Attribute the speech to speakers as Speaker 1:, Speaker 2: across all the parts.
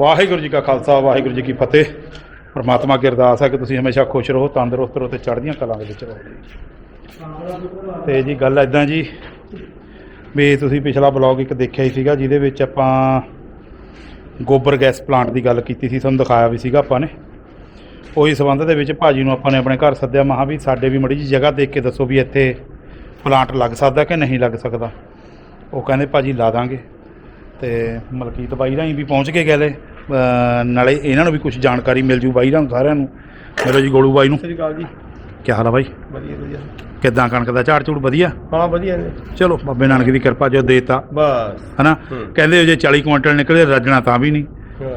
Speaker 1: ਵਾਹਿਗੁਰੂ ਜੀ ਕਾ ਖਾਲਸਾ, ਵਾਹਿਗੁਰੂ ਜੀ ਕੀ ਫਤਿਹ। ਪਰਮਾਤਮਾ ਅੱਗੇ ਅਰਦਾਸ ਹੈ ਕਿ ਤੁਸੀਂ ਹਮੇਸ਼ਾ ਖੁਸ਼ ਰਹੋ, ਤੰਦਰੁਸਤ ਰਹੋ ਤੇ ਚੜ੍ਹਦੀਆਂ ਕਲਾਂ ਦੇ ਵਿੱਚ ਰਹੋ। ਤੇ ਜੀ, ਗੱਲ ਐਦਾਂ ਜੀ ਵੀ ਤੁਸੀਂ ਪਿਛਲਾ ਬਲੌਗ ਇੱਕ ਦੇਖਿਆ ਹੀ ਸੀਗਾ, ਜਿਹਦੇ ਵਿੱਚ ਆਪਾਂ ਗੋਬਰ ਗੈਸ ਪਲਾਂਟ ਦੀ ਗੱਲ ਕੀਤੀ ਸੀ, ਤੁਹਾਨੂੰ ਦਿਖਾਇਆ ਵੀ ਸੀਗਾ ਆਪਾਂ ਨੇ। ਉਹੀ ਸੰਬੰਧ ਦੇ ਵਿੱਚ ਭਾਜੀ ਨੂੰ ਆਪਾਂ ਨੇ ਆਪਣੇ ਘਰ ਸੱਦਿਆ ਮਹਾ ਵੀ ਸਾਡੇ ਵੀ ਮੜੀ ਜੀ ਜਗ੍ਹਾ ਦੇਖ ਕੇ ਦੱਸੋ ਵੀ ਇੱਥੇ ਪਲਾਂਟ ਲੱਗ ਸਕਦਾ ਕਿ ਨਹੀਂ ਲੱਗ ਸਕਦਾ। ਉਹ ਕਹਿੰਦੇ, ਭਾਜੀ, ਲਾ ਦਾਂਗੇ। ਤੇ ਮਲਕੀਤ ਬਾਈ ਰਾਹੀਂ ਵੀ ਪਹੁੰਚ ਕੇ ਗਏ ਲੈ। ਨਾਲੇ ਇਹਨਾਂ ਨੂੰ ਵੀ ਕੁਝ ਜਾਣਕਾਰੀ ਮਿਲ ਜੂ ਬਾਈ ਰਾਹੀਂ ਸਾਰਿਆਂ ਨੂੰ। ਮਿਲੋ ਜੀ ਗੋਲੂ ਬਾਈ ਨੂੰ।
Speaker 2: ਸ੍ਰੀ ਅਕਾਲ ਜੀ।
Speaker 1: ਕੀ ਹਾਲ ਆ ਬਾਈ?
Speaker 2: ਵਧੀਆ ਵਧੀਆ।
Speaker 1: ਕਿੱਦਾਂ ਕਣਕ ਦਾ ਝਾੜ ਝੂੜ ਵਧੀਆ?
Speaker 2: ਹਾਂ ਵਧੀਆ ਨੇ
Speaker 1: ਚਲੋ ਬਾਬੇ ਨਾਨਕ ਦੀ ਕਿਰਪਾ ਜੋ ਦੇਤਾ।
Speaker 2: ਬਸ।
Speaker 1: ਹਨਾ। ਕਹਿੰਦੇ ਜੇ 40 ਕੁਇੰਟਲ ਨਿਕਲੇ ਰੱਜਣਾ ਤਾਂ ਵੀ ਨਹੀਂ।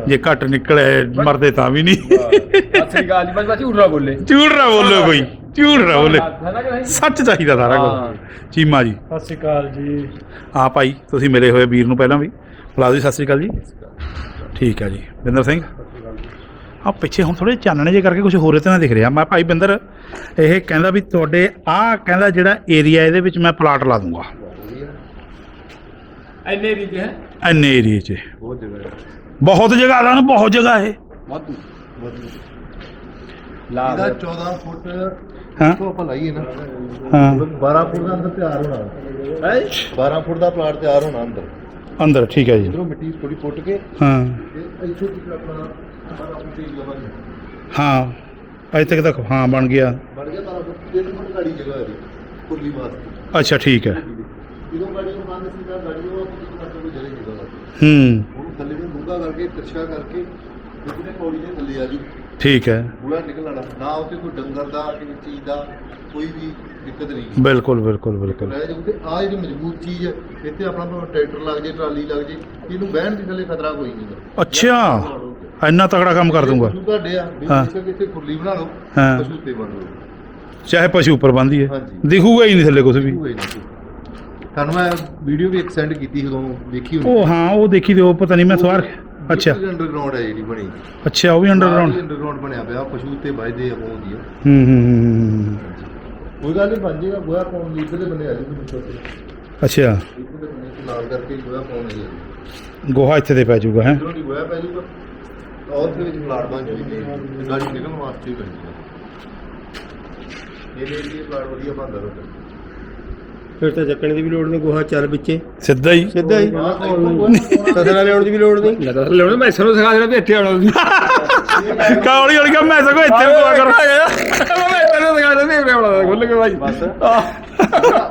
Speaker 1: ਜੇ ਘੱਟ ਨਿਕਲੇ ਮਰਦੇ ਤਾਂ ਵੀ ਨਹੀਂ।
Speaker 2: ਸਤਿ ਸ੍ਰੀ ਅਕਾਲ ਜੀ। ਬਸ ਬਸ ਝੂਠ ਨਾ ਬੋਲੇ।
Speaker 1: ਝੂਠ ਨਾ ਬੋਲੋ ਕੋਈ ਝੂਠ ਨਾ ਬੋਲੇ।
Speaker 2: ਨਾ
Speaker 1: ਸੱਚ ਚਾਹੀਦਾ ਸਾਰਾ। ਕੁਝ ਚੀਮਾ ਜੀ।
Speaker 2: ਸਤਿ ਸ੍ਰੀ ਅਕਾਲ ਜੀ।
Speaker 1: ਆ ਭਾਈ ਤੁਸੀਂ ਮਿਲੇ ਹੋਏ ਵੀਰ ਨੂੰ ਪਹਿਲਾਂ ਵੀ। ਬੁਲਾ ਦਿਓ ਜੀ, ਸਤਿ ਸ੍ਰੀ ਅਕਾਲ ਜੀ। ਠੀਕ ਹੈ ਜੀ। ਬਿੰਦਰ ਸਿੰਘ? ਆ ਪਿੱਛੇ ਹੁਣ ਥੋੜੇ ਚਾਨਣੇ ਜੇ ਕਰਕੇ ਕੁਝ ਹੋਰ ਤਰ੍ਹਾਂ ਦਿਖ ਰਿਹਾ। ਮੈਂ ਭਾਈ ਬਿੰਦਰ ਇਹ ਕਹਿੰਦਾ ਵੀ ਤੁਹਾਡੇ ਆ ਕਹਿੰਦਾ ਜਿਹੜਾ ਏਰੀਆ ਇਹਦੇ ਵਿੱਚ ਮੈਂ ਪਲਾਟ ਲਾ ਦੂੰਗਾ।
Speaker 2: ਐਨੇ ਦੀ ਹੈ?
Speaker 1: ਐਨੇ ਏਰੀਏ 'ਚ।
Speaker 2: ਬਹੁਤ ਜਗ੍ਹਾ
Speaker 1: ਬਹੁਤ ਜਗ੍ਹਾ ਦਾ ਨਾ ਬਹੁਤ ਜਗ੍ਹਾ ਇਹ।
Speaker 2: ਵਾਧੂ ਲਾ
Speaker 3: ਇਹਦਾ 14 ਫੁੱਟ
Speaker 1: ਹਾਂ।
Speaker 3: ਤੋਂ ਆਪਾਂ ਲਾਈਏ ਨਾ।
Speaker 1: ਹਾਂ।
Speaker 3: 12 ਫੁੱਟ ਦਾ ਅੰਦਰ ਤਿਆਰ ਹੋਣਾ।
Speaker 2: ਹੈ?
Speaker 3: 12 ਫੁੱਟ ਦਾ ਪਲਾਟ ਤਿਆਰ ਹੋਣਾ ਅੰਦਰ।
Speaker 1: ਅੰਦਰ ਠੀਕ ਹੈ ਜੀ।
Speaker 3: ਇਧਰੋਂ ਮਿੱਟੀ ਥੋੜੀ ਪੁੱਟ ਕੇ
Speaker 1: ਹਾਂ।
Speaker 3: ਤੇ ਇੱਥੇ ਤੱਕ ਆਪਣਾ 12 ਫੁੱਟ ਦੀ ਜਗ੍ਹਾ ਬਣ
Speaker 1: ਹਾਂ ਅਜੇ ਤੱਕ ਤਾਂ ਹਾਂ ਬਣ ਗਿਆ।
Speaker 3: ਬਣ ਗਿਆ 12 ਫੁੱਟ 3 ਫੁੱਟ ਗਾੜੀ ਜਗ੍ਹਾ ਹੈ ਖੁੱਲੀ ਵਾਸਤੇ।
Speaker 1: ਅੱਛਾ ਠੀਕ ਹੈ।
Speaker 3: ਜਦੋਂ ਗਾੜੀ ਨੂੰ ਬੰਦ ਸੀਗਾ ਗਾੜੀ ਉਹ ਆਪਾਂ ਕਿਤੇ ਕੱਟ ਕੇ ਜਰੇ ਜਗ੍ਹਾ ਵਾ।
Speaker 1: ਹੂੰ।
Speaker 3: ਉਹਨੂੰ ਥੱਲੇ ਨੂੰ ਡੂੰਘਾ ਕਰਕੇ ਤਿਰਛਾ ਕਰਕੇ ਜਿੱਥੇ ਪੌੜੀ ਦੇ ਥੱਲੇ ਆ ਜੀ।
Speaker 1: ਠੀਕ ਹੈ।
Speaker 3: ਪੂਰਾ ਨਿਕਲ ਆਣਾ ਨਾ ਉੱਤੇ ਕੋਈ ਡੰਗਰ ਦਾ ਕਿਸੇ ਚੀਜ਼ ਦਾ ਕੋਈ ਵੀ ਦਿੱਕਤ ਨਹੀਂ
Speaker 1: ਬਿਲਕੁਲ ਬਿਲਕੁਲ ਬਿਲਕੁਲ।
Speaker 3: ਰਹਿ ਜਾਊ ਤੇ ਆ ਜਿਹੜੀ ਮਜ਼ਬੂਤ ਚੀਜ਼ ਹੈ ਇੱਥੇ ਆਪਣਾ ਟਰੈਕਟਰ ਲੱਗ ਜੇ ਟਰਾਲੀ ਲੱਗ ਜੇ ਇਹਨੂੰ ਬਹਿਣ ਦੀ ਥੱਲੇ ਖਤਰਾ ਕੋਈ ਨਹੀਂ
Speaker 1: ਅੱਛਾ ਇੰਨਾ ਤਗੜਾ ਕੰਮ ਕਰ ਦੂੰਗਾ
Speaker 3: ਪਸ਼ੂ ਤੁਹਾਡੇ ਆ
Speaker 1: ਹਾਂ।
Speaker 3: ਜਿੱਥੇ ਕਿਤੇ ਖੁਰਲੀ ਬਣਾ ਲਓ
Speaker 1: ਹਾਂ।
Speaker 3: ਪਸ਼ੂ ਤੇ ਬਣ ਲਓ।
Speaker 1: ਚਾਹੇ ਪਸ਼ੂ ਉੱਪਰ ਬੰਦੀਏ
Speaker 3: ਹਾਂਜੀ।
Speaker 1: ਦਿਖੂਗਾ ਹੀ ਨਹੀਂ ਥੱਲੇ ਕੁਝ ਵੀ।
Speaker 3: ਨਹੀਂ। ਤੁਹਾਨੂੰ ਮੈਂ ਵੀਡੀਓ ਵੀ ਇੱਕ ਸੈਂਡ ਕੀਤੀ ਉਦੋਂ ਦੇਖੀ ਹੋਣੀ।
Speaker 1: ਉਹ ਹਾਂ ਉਹ ਦੇਖੀ ਤੇ ਉਹ ਪਤਾ ਨਹੀਂ ਮੈਂ ਸਵਾਰ ਅੱਛਾ।
Speaker 3: ਅੰਡਰਗਰਾਉਂਡ ਹੈ ਜਿਹੜੀ ਬਣੀ।
Speaker 1: ਅੱਛਾ ਉਹ ਵੀ ਅੰਡਰਗਰਾਉਂਡ
Speaker 3: ਅੰਡਰਗਰਾਉਂਡ ਬਣਿਆ ਪਿਆ ਪਸ਼ੂ ਤੇ ਵੱਜਦੇ ਆ ਬਹੁਤ ਆ।
Speaker 1: ਹੂੰ ਹੂੰ ਹੂੰ, ਹੂੰ
Speaker 3: ਕੋਈ ਗੱਲ ਨਹੀਂ ਬਣ ਜਾਏਗਾ। ਗੋਹਾ ਪਾਉਣ ਲਈ ਇੱਧਰਲੇ ਬੰਦੇ ਆ ਜੂਗੇ ਮਿੱਟੋ ਤੇ।
Speaker 1: ਅੱਛਾ।
Speaker 3: ਇੱਧਰਲੇ ਬੰਦੇ ਤੇ ਨਾਲ ਕਰਕੇ ਗੋਹਾ ਪਾਉਣ ਲਈ
Speaker 1: ਗੋਹਾ ਇੱਥੇ ਤੇ ਪੈ ਜਾਊਗਾ ਹੈ?
Speaker 3: ਇਧਰੋਂ ਦੀ ਗੋਹਾ ਪੈ ਜੂਗਾ ਔਰ ਦੇ ਵਿੱਚ ਪਲਾਟ ਬਣ ਜੂਗੀ ਤੇ ਗਾੜੀ ਨਿਕਲਣ ਵਾਸਤੇ ਹੀ ਬਣੀ ਇਹ ਲਈ ਇਹ ਪਲਾਟ ਵਧੀਆ ਬਣਦਾ ਰਹੂਗਾ
Speaker 2: ਫਿਰ ਤਾਂ ਚੱਕਣ ਦੀ ਵੀ ਲੋੜ ਨਹੀਂ ਗੋਹਾ ਚੱਲ ਵਿੱਚੇ।
Speaker 1: ਸਿੱਧਾ ਹੀ।
Speaker 2: ਸਿੱਧਾ ਹੀ। ਤਸਲਾ ਲਿਆਉਣ ਦੀ ਵੀ ਲੋੜ ਨਹੀਂ। ਲੱਗਾ ਲਿਆਉਣ ਮੈਂ ਸਰੋਂ ਸਿਖਾ ਦੇਣਾ ਵੀ ਇੱਥੇ ਆਉਣਾ
Speaker 1: ਕਾਲੀ ਵਾਲੀ ਮੈਂ ਸਗੋਂ ਇੱਥੇ ਗੋਹਾ ਕਰ
Speaker 2: ਮੈਂ ਤੈਨੂੰ ਸਿਖਾ ਦੇਣਾ ਵੀ ਆਉਣਾ ਖੁੱਲ ਕੇ ਭਾਈ
Speaker 3: ਬਸ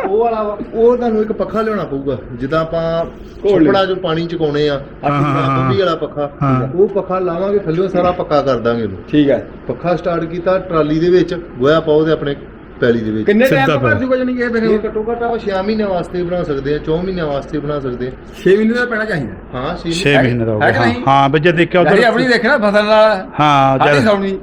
Speaker 3: ਉਹ ਵਾਲਾ ਉਹ ਤੁਹਾਨੂੰ ਇੱਕ ਪੱਖਾ ਲਿਆਉਣਾ ਪਊਗਾ। ਜਿੱਦਾਂ ਆਪਾਂ ਛੋਪੜਾ ਜੋ ਪਾਣੀ ਚ ਕਾਉਣੇ ਆ। ਬੰਬੀ ਵਾਲਾ ਪੱਖਾ। ਉਹ ਪੱਖਾ ਲਾਵਾਂਗੇ ਥੱਲੇ ਸਾਰਾ ਪੱਕਾ ਕਰ ਦਾਂਗੇ
Speaker 2: ਠੀਕ ਹੈ।
Speaker 3: ਪੱਖਾ ਸਟਾਰਟ ਕੀਤਾ ਟਰਾਲੀ ਦੇ ਵਿੱਚ ਗੋਇਆ ਪਾਓ ਤੇ ਆਪਣੇ ਪੈਲੀ ਦੇ ਵਿੱਚ।
Speaker 2: ਕਿੰਨੇ ਟਾਈਮ। ਪਰ ਜੂਗਾ ਜਾਨੀ ਕਿ
Speaker 3: ਇਹ
Speaker 2: ਫਿਰ?
Speaker 3: ਘੱਟੋ ਘੱਟ ਆਪਾਂ 6 ਮਹੀਨਿਆਂ ਵਾਸਤੇ ਬਣਾ ਸਕਦੇ ਆ 4 ਮਹੀਨਿਆਂ ਵਾਸਤੇ ਬਣਾ ਸਕਦੇ ਆ।
Speaker 2: 6 ਮਹੀਨੇ ਦਾ ਪੈਣਾ ਚਾਹੀਦਾ।
Speaker 3: ਹਾਂ 6
Speaker 1: 6
Speaker 2: ਹੈ-
Speaker 1: ਮਹੀਨੇ ਦਾ ਹੋ
Speaker 2: ਹੈ
Speaker 1: ਗਿਆ
Speaker 2: ਕਿ
Speaker 1: ਹਾਂ
Speaker 2: ਨਹੀਂ?
Speaker 1: ਹਾਂ ਵੀ ਜੇ ਦੇਖਿਆ ਉਧਰ
Speaker 2: ਆਪਣੀ ਦੇਖਣਾ ਫਸਲ ਦਾ
Speaker 1: ਹਾਂ ਜਦ
Speaker 2: ਸੌਣੀ।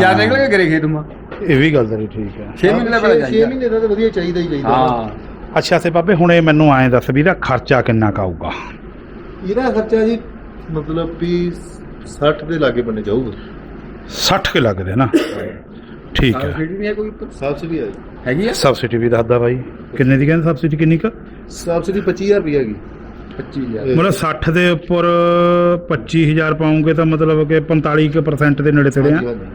Speaker 2: ਯਾਰ ਨਿਕਲ ਕੇ ਗਰੇ ਖੇਤ ਮਾ
Speaker 1: ਇਹ ਵੀ ਗੱਲ ਤੇਰੀ ਠੀਕ ਹੈ।
Speaker 2: 6 ਮਹੀਨੇ ਦਾ ਪੈਣਾ
Speaker 3: 6
Speaker 2: ਚਾਹੀਦਾ।
Speaker 3: ਮਹੀਨੇ ਦਾ ਤਾਂ ਵਧੀਆ ਚਾਹੀਦਾ ਹੀ ਚਾਹੀਦਾ।
Speaker 2: ਹਾਂ।
Speaker 1: ਅੱਛਾ ਤੇ ਬਾਬੇ ਹੁਣ ਇਹ ਮੈਨੂੰ ਐਂ ਦੱਸ ਵੀ ਇਹਦਾ ਖਰਚਾ ਕਿੰਨਾ ਕੁ ਆਊਗਾ?
Speaker 3: ਇਹਦਾ ਖਰਚਾ ਜੀ ਮਤਲਬ ਵੀ 60 ਦੇ ਲਾਗੇ ਬੰਨੇ ਜਾਊਗਾ।
Speaker 1: 60 ਕੇ ਲੱਗਦੇ ਨਾ? ਠੀਕ ਹੈ।
Speaker 2: ਸਬਸਿਡੀ ਵੀ ਹੈ ਕੋਈ ਉੱਪਰ?
Speaker 3: ਸਬਸਿਡੀ ਆ
Speaker 2: ਹੈਗੀ ਆ
Speaker 1: ਸਬਸਿਡੀ ਵੀ ਦੱਸਦਾ ਬਾਈ। ਕਿੰਨੇ ਦੀ ਕਹਿੰਦੇ ਸਬਸਿਡੀ ਕਿੰਨੀ ਕੁ?
Speaker 3: ਸਬਸਿਡੀ 25000 ਰੁਪਏ ਹੈਗੀ।
Speaker 2: 25000
Speaker 1: ਮਤਲਬ 60 ਦੇ ਉੱਪਰ 25000 ਪਾਉਂਗੇ ਤਾਂ ਮਤਲਬ ਕਿ 45% ਦੇ ਨੇੜੇ ਤੇੜੇ ਆ।
Speaker 3: ਹਾਂਜੀ, ਹਾਂਜੀ।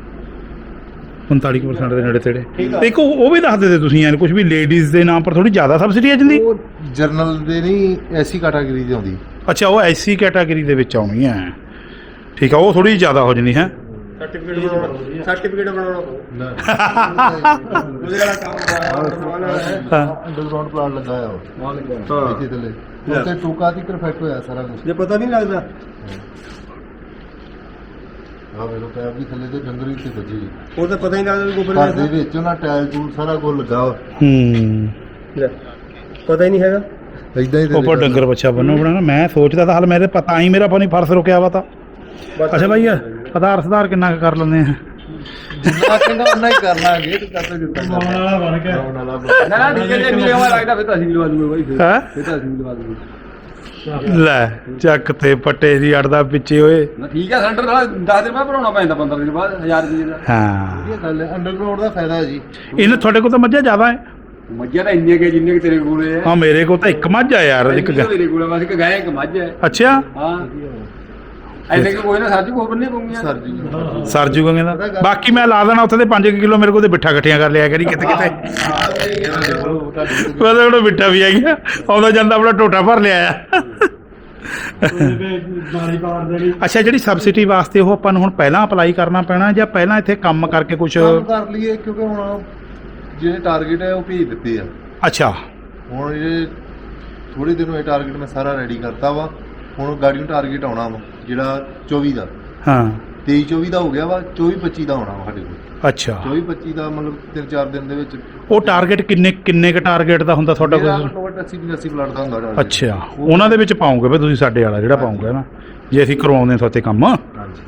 Speaker 1: 45% ਦੇ ਨੇੜੇ ਤੇੜੇ। ਤੇ ਇੱਕ ਉਹ ਉਹ ਵੀ ਦੱਸ ਦੇ ਤੁਸੀਂ ਯਾਰ ਕੁਝ ਵੀ ਲੇਡੀਜ਼ ਦੇ ਨਾਮ ਪਰ ਥੋੜੀ ਜ਼ਿਆਦਾ ਸਬਸਿਡੀ ਆ ਜਾਂਦੀ?
Speaker 3: ਉਹ ਜਰਨਲ ਦੇ ਨਹੀਂ ਐਸੀ ਕੈਟਾਗਰੀ ਦੀ ਆਉਂਦੀ।
Speaker 1: ਅੱਛਾ ਉਹ ਐਸੀ ਕੈਟਾਗਰੀ ਦੇ ਵਿੱਚ ਆਉਣੀ ਹੈ। ਠੀਕ ਆ ਉਹ ਥੋੜੀ ਜ਼ਿਆਦਾ ਹੋ ਜਣੀ ਹੈ।
Speaker 2: ਸਰਟੀਫਿਕੇਟ ਬਣਾਉਣਾ ਸਰਟੀਫਿਕੇਟ ਬਣਾਉਣਾ ਉਹਦੇ ਵਾਲਾ ਕੰਮ
Speaker 1: ਹਾਂ।
Speaker 3: ਅੰਡਰਗਰਾਉਂਡ ਪਲਾਨ ਲੱਗਾ ਹੋਇਆ ਵਾ,
Speaker 2: ਹਾਂ
Speaker 3: ਇੱਥੇ ਥੱਲੇ। ਉੱਤੇ ਟੋਕਾ ਦੀ ਪਰਫੈਕਟ ਹੋਇਆ ਸਾਰਾ ਕੁਝ
Speaker 2: ਜੇ ਪਤਾ ਨਹੀਂ ਲੱਗਦਾ।
Speaker 3: ਆ ਵੇਲੋ ਪੈਪ ਵੀ ਥੱਲੇ ਤੇ ਡੰਗਰ ਤੇ ਵੱਜੇ
Speaker 2: ਉਹ ਤਾਂ ਪਤਾ ਹੀ ਨਹੀਂ ਲੱਗਦਾ ਗੋਬਰ
Speaker 3: ਘਰ ਦੇ ਵਿੱਚ ਉਹਨਾਂ ਟਾਇਲ ਟੂਲ ਸਾਰਾ ਕੁਝ ਲੱਗਾ ਵਾ।
Speaker 1: ਹੂੰ।
Speaker 2: ਪਤਾ ਹੀ ਨਹੀਂ ਹੈਗਾ।
Speaker 3: ਇਦਾਂ ਹੀ
Speaker 1: ਉੱਪਰ ਡੰਗਰ ਬੱਚਾ ਬੰਨੋ ਬਣਾਣਾ ਮੈਂ ਸੋਚਦਾ ਤਾਂ ਹਾਲ ਮੇਰੇ ਪਤਾ ਹੀ ਮੇਰਾ ਪਾਣੀ ਫਰਸ ਰੁਕਿਆ ਵਾ ਤਾਂ। ਅੱਛਾ ਭਾਈ ਪਦਾਰ ਸੁਧਾਰ ਕਿੰਨਾ ਕੁ ਕਰ ਲੈਂਦੇ ਆ?
Speaker 3: ਜਿੰਨਾ ਕਹਿੰਦਾ ਉਹਨਾਂ ਹੀ ਕਰਨਾ ਅੱਗੇ ਤੇ ਕਰਦੇ ਦਿੱਤਾ
Speaker 1: ਵਾਲਾ ਬਣ ਗਿਆ।
Speaker 2: ਨਾ ਨਾ ਹੈ ਜੇ ਹੋਇਆ ਲੱਗਦਾ ਫਿਰ ਤਾਂ ਅਸੀਂ ਵੀ ਲਵਾ ਦੂਗੇ ਬਾਈ। ਫਿਰ
Speaker 1: ਹੈਂ?
Speaker 2: ਫਿਰ ਤਾਂ ਅਸੀਂ ਵੀ ਲਵਾ ਦੂਗੇ।
Speaker 1: ਲੈ ਚੱਕ ਤੇ ਪੱਟੇ ਦੀ ਅੜਦਾ ਪਿੱਛੇ ਓਏ।
Speaker 2: ਨਾ ਠੀਕ ਹੈ ਸਿਲੰਡਰ ਨਾਲ 10 ਦਿਨ ਬਾਅਦ ਭਰਾਉਣਾ ਪੈਂਦਾ 15 ਦਿਨ ਬਾਅਦ 1000 ਰੁਪਏ ਦਾ।
Speaker 1: ਹਾਂ।
Speaker 3: ਇਹ ਗੱਲ ਹੈ ਅੰਡਰਗਰਾਉਂਡ ਦਾ ਫਾਇਦਾ ਹੈ ਜੀ।
Speaker 1: ਇਹਨੇ ਤੁਹਾਡੇ ਕੋਲ ਤਾਂ ਮੱਝਾਂ ਜ਼ਿਆਦਾ ਹੈ।
Speaker 2: ਮੱਝਾਂ ਤਾਂ ਇੰਨੀਆਂ ਕਿ ਜਿੰਨੇ ਕਿ ਤੇਰੇ ਕੋਲ ਹੈ।
Speaker 1: ਹਾਂ ਮੇਰੇ ਕੋਲ ਤਾਂ ਇੱਕ ਮੱਝ ਆ ਯਾਰ ਇੱਕ
Speaker 2: ਇੰਨੀਆਂ
Speaker 1: ਗ-
Speaker 2: ਮੇਰੇ ਕੋਲ ਹੈ, ਬਸ ਇੱਕ ਗਾਂ ਇੱਕ ਮੱਝ ਹੈ।
Speaker 1: ਅੱਛਾ।
Speaker 2: ਹਾਂ। ਐਸੇ ਕਿ ਕੋਈ ਨਾ ਸਾਡੀ ਕੋਲ ਬੰਨੇ ਪਉਂਗੀਆਂ
Speaker 3: ਸਰ ਜੀ
Speaker 1: ਸਰ ਜੂਗਾ ਕਹਿੰਦਾ ਬਾਕੀ ਮੈਂ ਲਾ ਦੇਣਾ ਉੱਥੇ ਦੇ 5 ਕਿਲੋ ਮੇਰੇ ਕੋਲ ਤੇ ਬਿੱਠਾ ਇਕੱਠੀਆਂ ਕਰ ਲਿਆ ਕਰੀ ਕਿਤੇ ਕਿਤੇ ਮੈਂ ਤਾਂ ਉਹਨੂੰ ਬਿੱਠਾ ਵੀ ਆ ਗਿਆ ਆਉਂਦਾ ਜਾਂਦਾ ਆਪਣਾ ਟੋਟਾ ਭਰ ਲਿਆ ਆ। ਅੱਛਾ ਜਿਹੜੀ ਸਬਸਿਡੀ ਵਾਸਤੇ ਉਹ ਆਪਾਂ ਨੂੰ ਹੁਣ ਪਹਿਲਾਂ ਅਪਲਾਈ ਕਰਨਾ ਪੈਣਾ ਜਾਂ ਪਹਿਲਾਂ ਇੱਥੇ ਕੰਮ ਕਰਕੇ ਕੁਝ
Speaker 3: ਕੰਮ ਕਰ ਲਈਏ ਕਿਉਂਕਿ ਹੁਣ ਜਿਹੜੇ ਟਾਰਗੇਟ ਹੈ ਉਹ ਭੇਜ ਦਿੱਤੇ ਆ।
Speaker 1: ਅੱਛਾ।
Speaker 3: ਹੁਣ ਇਹ ਥੋੜੇ ਦਿਨ ਹੋਏ ਟਾਰਗੇਟ ਮੈਂ ਸਾਰਾ ਰੈਡੀ ਕਰਤਾ ਵਾ। ਹੁਣ ਗਾੜੀ ਨੂੰ ਟਾਰਗੇਟ ਆਉਣਾ ਵਾ। ਜਿਹੜਾ 24 ਦਾ।
Speaker 1: ਹਾਂ।
Speaker 3: 23 24 ਦਾ ਹੋ ਗਿਆ ਵਾ 24 25 ਦਾ ਵਾ ਸਾਡੇ ਕੋਲ।
Speaker 1: ਅੱਛਾ।
Speaker 3: 24 25 ਦਾ ਮਤਲਬ 3-4 ਦਿਨ ਦੇ ਵਿੱਚ
Speaker 1: ਉਹ ਟਾਰਗੇਟ ਕਿੰਨੇ ਕਿੰਨੇ ਕ ਟਾਰਗੇਟ ਦਾ ਹੁੰਦਾ ਤੁਹਾਡਾ
Speaker 3: ਮੇਰਾ
Speaker 1: ਕੋਈ?
Speaker 3: ਘੱਟੋ ਘੱਟ 80 85 ਪਲਾਟ ਦਾ ਹੁੰਦਾ target।
Speaker 1: ਅੱਛਾ। ਉਹਨਾਂ ਦੇ ਵਿੱਚ ਪਾਉਂਗੇ ਵੀ ਤੁਸੀਂ ਸਾਡੇ ਵਾਲਾ ਜਿਹੜਾ ਪਾਉਂਗੇ ਨਾ। ਜੇ ਅਸੀਂ ਕਰਵਾਉਂਦੇ ਹਾਂ ਤੁਹਾਤੇ ਕੰਮ।
Speaker 3: ਹਾਂਜੀ।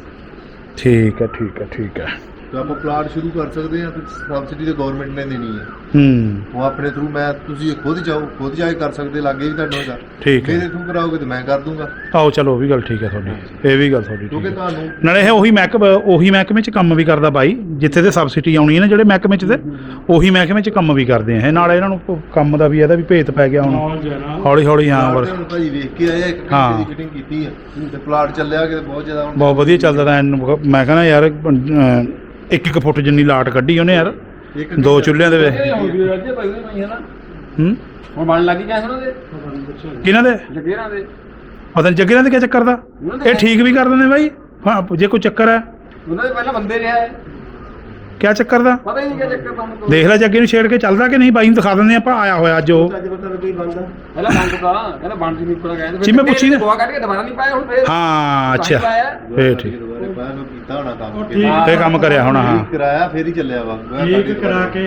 Speaker 1: ਠੀਕ ਹੈ ਠੀਕ ਹੈ ਠੀਕ ਹੈ।
Speaker 3: ਤਾਂ ਆਪਾਂ ਪਲਾਟ ਸ਼ੁਰੂ ਕਰ ਸਕਦੇ ਹਾਂ ਤੇ ਸਬਸਿਡੀ ਤੇ ਗਵਰਨਮੈਂਟ ਨੇ ਦੇਣੀ ਹੈ।
Speaker 1: ਹੂੰ।
Speaker 3: ਉਹ ਆਪਣੇ ਥਰੂ ਮੈਂ ਤੁਸੀਂ ਖੁਦ ਜਾਓ ਖੁਦ ਜਾ ਕੇ ਕਰ ਸਕਦੇ ਲਾਗੇ ਵੀ ਤੁਹਾਡੇ ਹੋਗਾ
Speaker 1: ਠੀਕ ਹੈ।
Speaker 3: ਮੇਰੇ ਥਰੂ ਕਰਾਓਗੇ ਤੇ ਮੈਂ ਕਰ ਦੂੰਗਾ।
Speaker 1: ਆਓ ਚਲੋ ਉਹ ਵੀ ਗੱਲ ਠੀਕ ਹੈ ਤੁਹਾਡੀ। ਇਹ ਵੀ ਗੱਲ ਤੁਹਾਡੀ
Speaker 3: ਕਿਉਂਕਿ
Speaker 1: ਠੀਕ ਹੈ।
Speaker 3: ਤੁਹਾਨੂੰ
Speaker 1: ਨਾਲੇ ਇਹ ਉਹੀ ਮਹਿਕਮ ਉਹੀ ਮਹਿਕਮੇ 'ਚ ਕੰਮ ਵੀ ਕਰਦਾ ਬਾਈ ਜਿੱਥੇ ਤੇ ਸਬਸਿਡੀ ਆਉਣੀ ਹੈ ਨਾ ਜਿਹੜੇ ਮਹਿਕਮੇ 'ਚ ਤੇ ਉਹੀ ਮਹਿਕਮੇ 'ਚ ਕੰਮ ਵੀ ਕਰਦੇ ਆ। ਇਹ ਨਾਲੇ ਇਹਨਾਂ ਨੂੰ ਪ- ਕੰਮ ਦਾ ਵੀ ਇਹਦਾ ਵੀ ਭੇਤ ਪੈ ਗਿਆ ਹੁਣ।
Speaker 4: ਨੌਲੇਜ ਹੈ ਨਾ
Speaker 1: ਹੌਲੀ ਹੌਲੀ ਹਾਂ
Speaker 3: ਪਲਾਟ
Speaker 1: ਵਰ
Speaker 3: ਤੇ ਹੁਣ ਭਾਜੀ ਵੇਖ ਕੇ ਆਏ ਆ, ਇੱਕ
Speaker 1: ਹਾਂ।
Speaker 3: ਦੀ ਫਿਟਿੰਗ ਕੀਤੀ ਹੈ ਤੇ ਪਲਾਟ ਚੱਲਿਆ ਕਿ ਬਹੁਤ ਜ਼ਿਆਦਾ ਹੁਣ।
Speaker 1: ਬਹੁਤ ਵਧੀਆ ਚੱਲਦਾ ਤਾਂ ਐਨ ਮੈਂ ਕਹਿੰਦਾ ਯਾਰ ਇੱਕ ਇੱਕ ਫੁੱਟ ਜਿੰਨੀ ਲਾਟ ਕੱਢੀ ਉਹਨੇ ਯਾਰ ਦੋ ਚੁੱਲ੍ਹਿਆਂ ਦੇ ਵਿੱਚ।
Speaker 2: ਹੈ ਹੁਣ ਬਣ ਲੱਗੀ ਜਾਂ ਉਹਨਾਂ ਦੇ?
Speaker 1: ਕਿਹਨਾਂ ਦੇ?
Speaker 2: ਜਗੇਰਾਂ ਦੇ।
Speaker 1: ਪਤਾ ਨਹੀਂ ਜੱਗੇ ਨਾਲ ਕੀ ਚੱਕਰ ਦਾ?
Speaker 2: ਦੇ
Speaker 1: ਇਹ ਠੀਕ ਵੀ ਕਰ ਦਿੰਦੇ ਬਾਈ? ਹਾਂ ਜੇ ਕੋਈ ਚੱਕਰ ਹੈ।
Speaker 2: ਉਹਨਾਂ ਦੇ ਪਹਿਲਾਂ ਬੰਦੇ ਰਿਹਾ ਹੈ
Speaker 1: ਕੀ ਚੱਕਰ ਦਾ?
Speaker 2: ਪਤਾ ਹੀ ਨਹੀਂ ਕਿਆ ਚੱਕਰ ਤੁਹਾਨੂੰ
Speaker 1: ਦੇਖ ਲੈ ਜੱਗੇ ਨੂੰ ਛੇੜ ਕੇ ਚੱਲਦਾ ਕਿ ਨਹੀਂ ਬਾਈ ਨੂੰ ਦਿਖਾ ਦਿੰਦੇ ਆਪਾਂ ਆਇਆ ਹੋਇਆ ਅੱਜ ਉਹ।
Speaker 2: ਪਹਿਲਾਂ ਬੰਦ ਦਾ ਕਹਿੰਦਾ ਬੰਦ ਦੀ ਨਿਕਲ ਗਿਆ।
Speaker 1: ਜੀ, ਮੈਂ ਪੁੱਛੀ ਨਾ।
Speaker 2: ਗੋਆ ਕੱਢ ਕੇ ਦੁਬਾਰਾ ਨਹੀਂ ਪਾਇਆ ਹੁਣ ਫੇਰ
Speaker 1: ਹਾਂ ਅੱਛਾ। ਫੇਰ ਠੀਕ।
Speaker 3: ਨੂੰ ਕੀਤਾ ਹੋਣਾ ਕੰਮ
Speaker 4: ਉਹ
Speaker 3: ਕਿ
Speaker 4: ਠੀਕ
Speaker 1: ਫੇਰ ਕੰਮ ਕਰਿਆ ਹੋਣਾ ਹਾਂ।
Speaker 3: ਕਰਾਇਆ ਫੇਰ ਹੀ ਚੱਲਿਆ ਵਾ।
Speaker 4: ਠੀਕ ਕਰਾ ਕੇ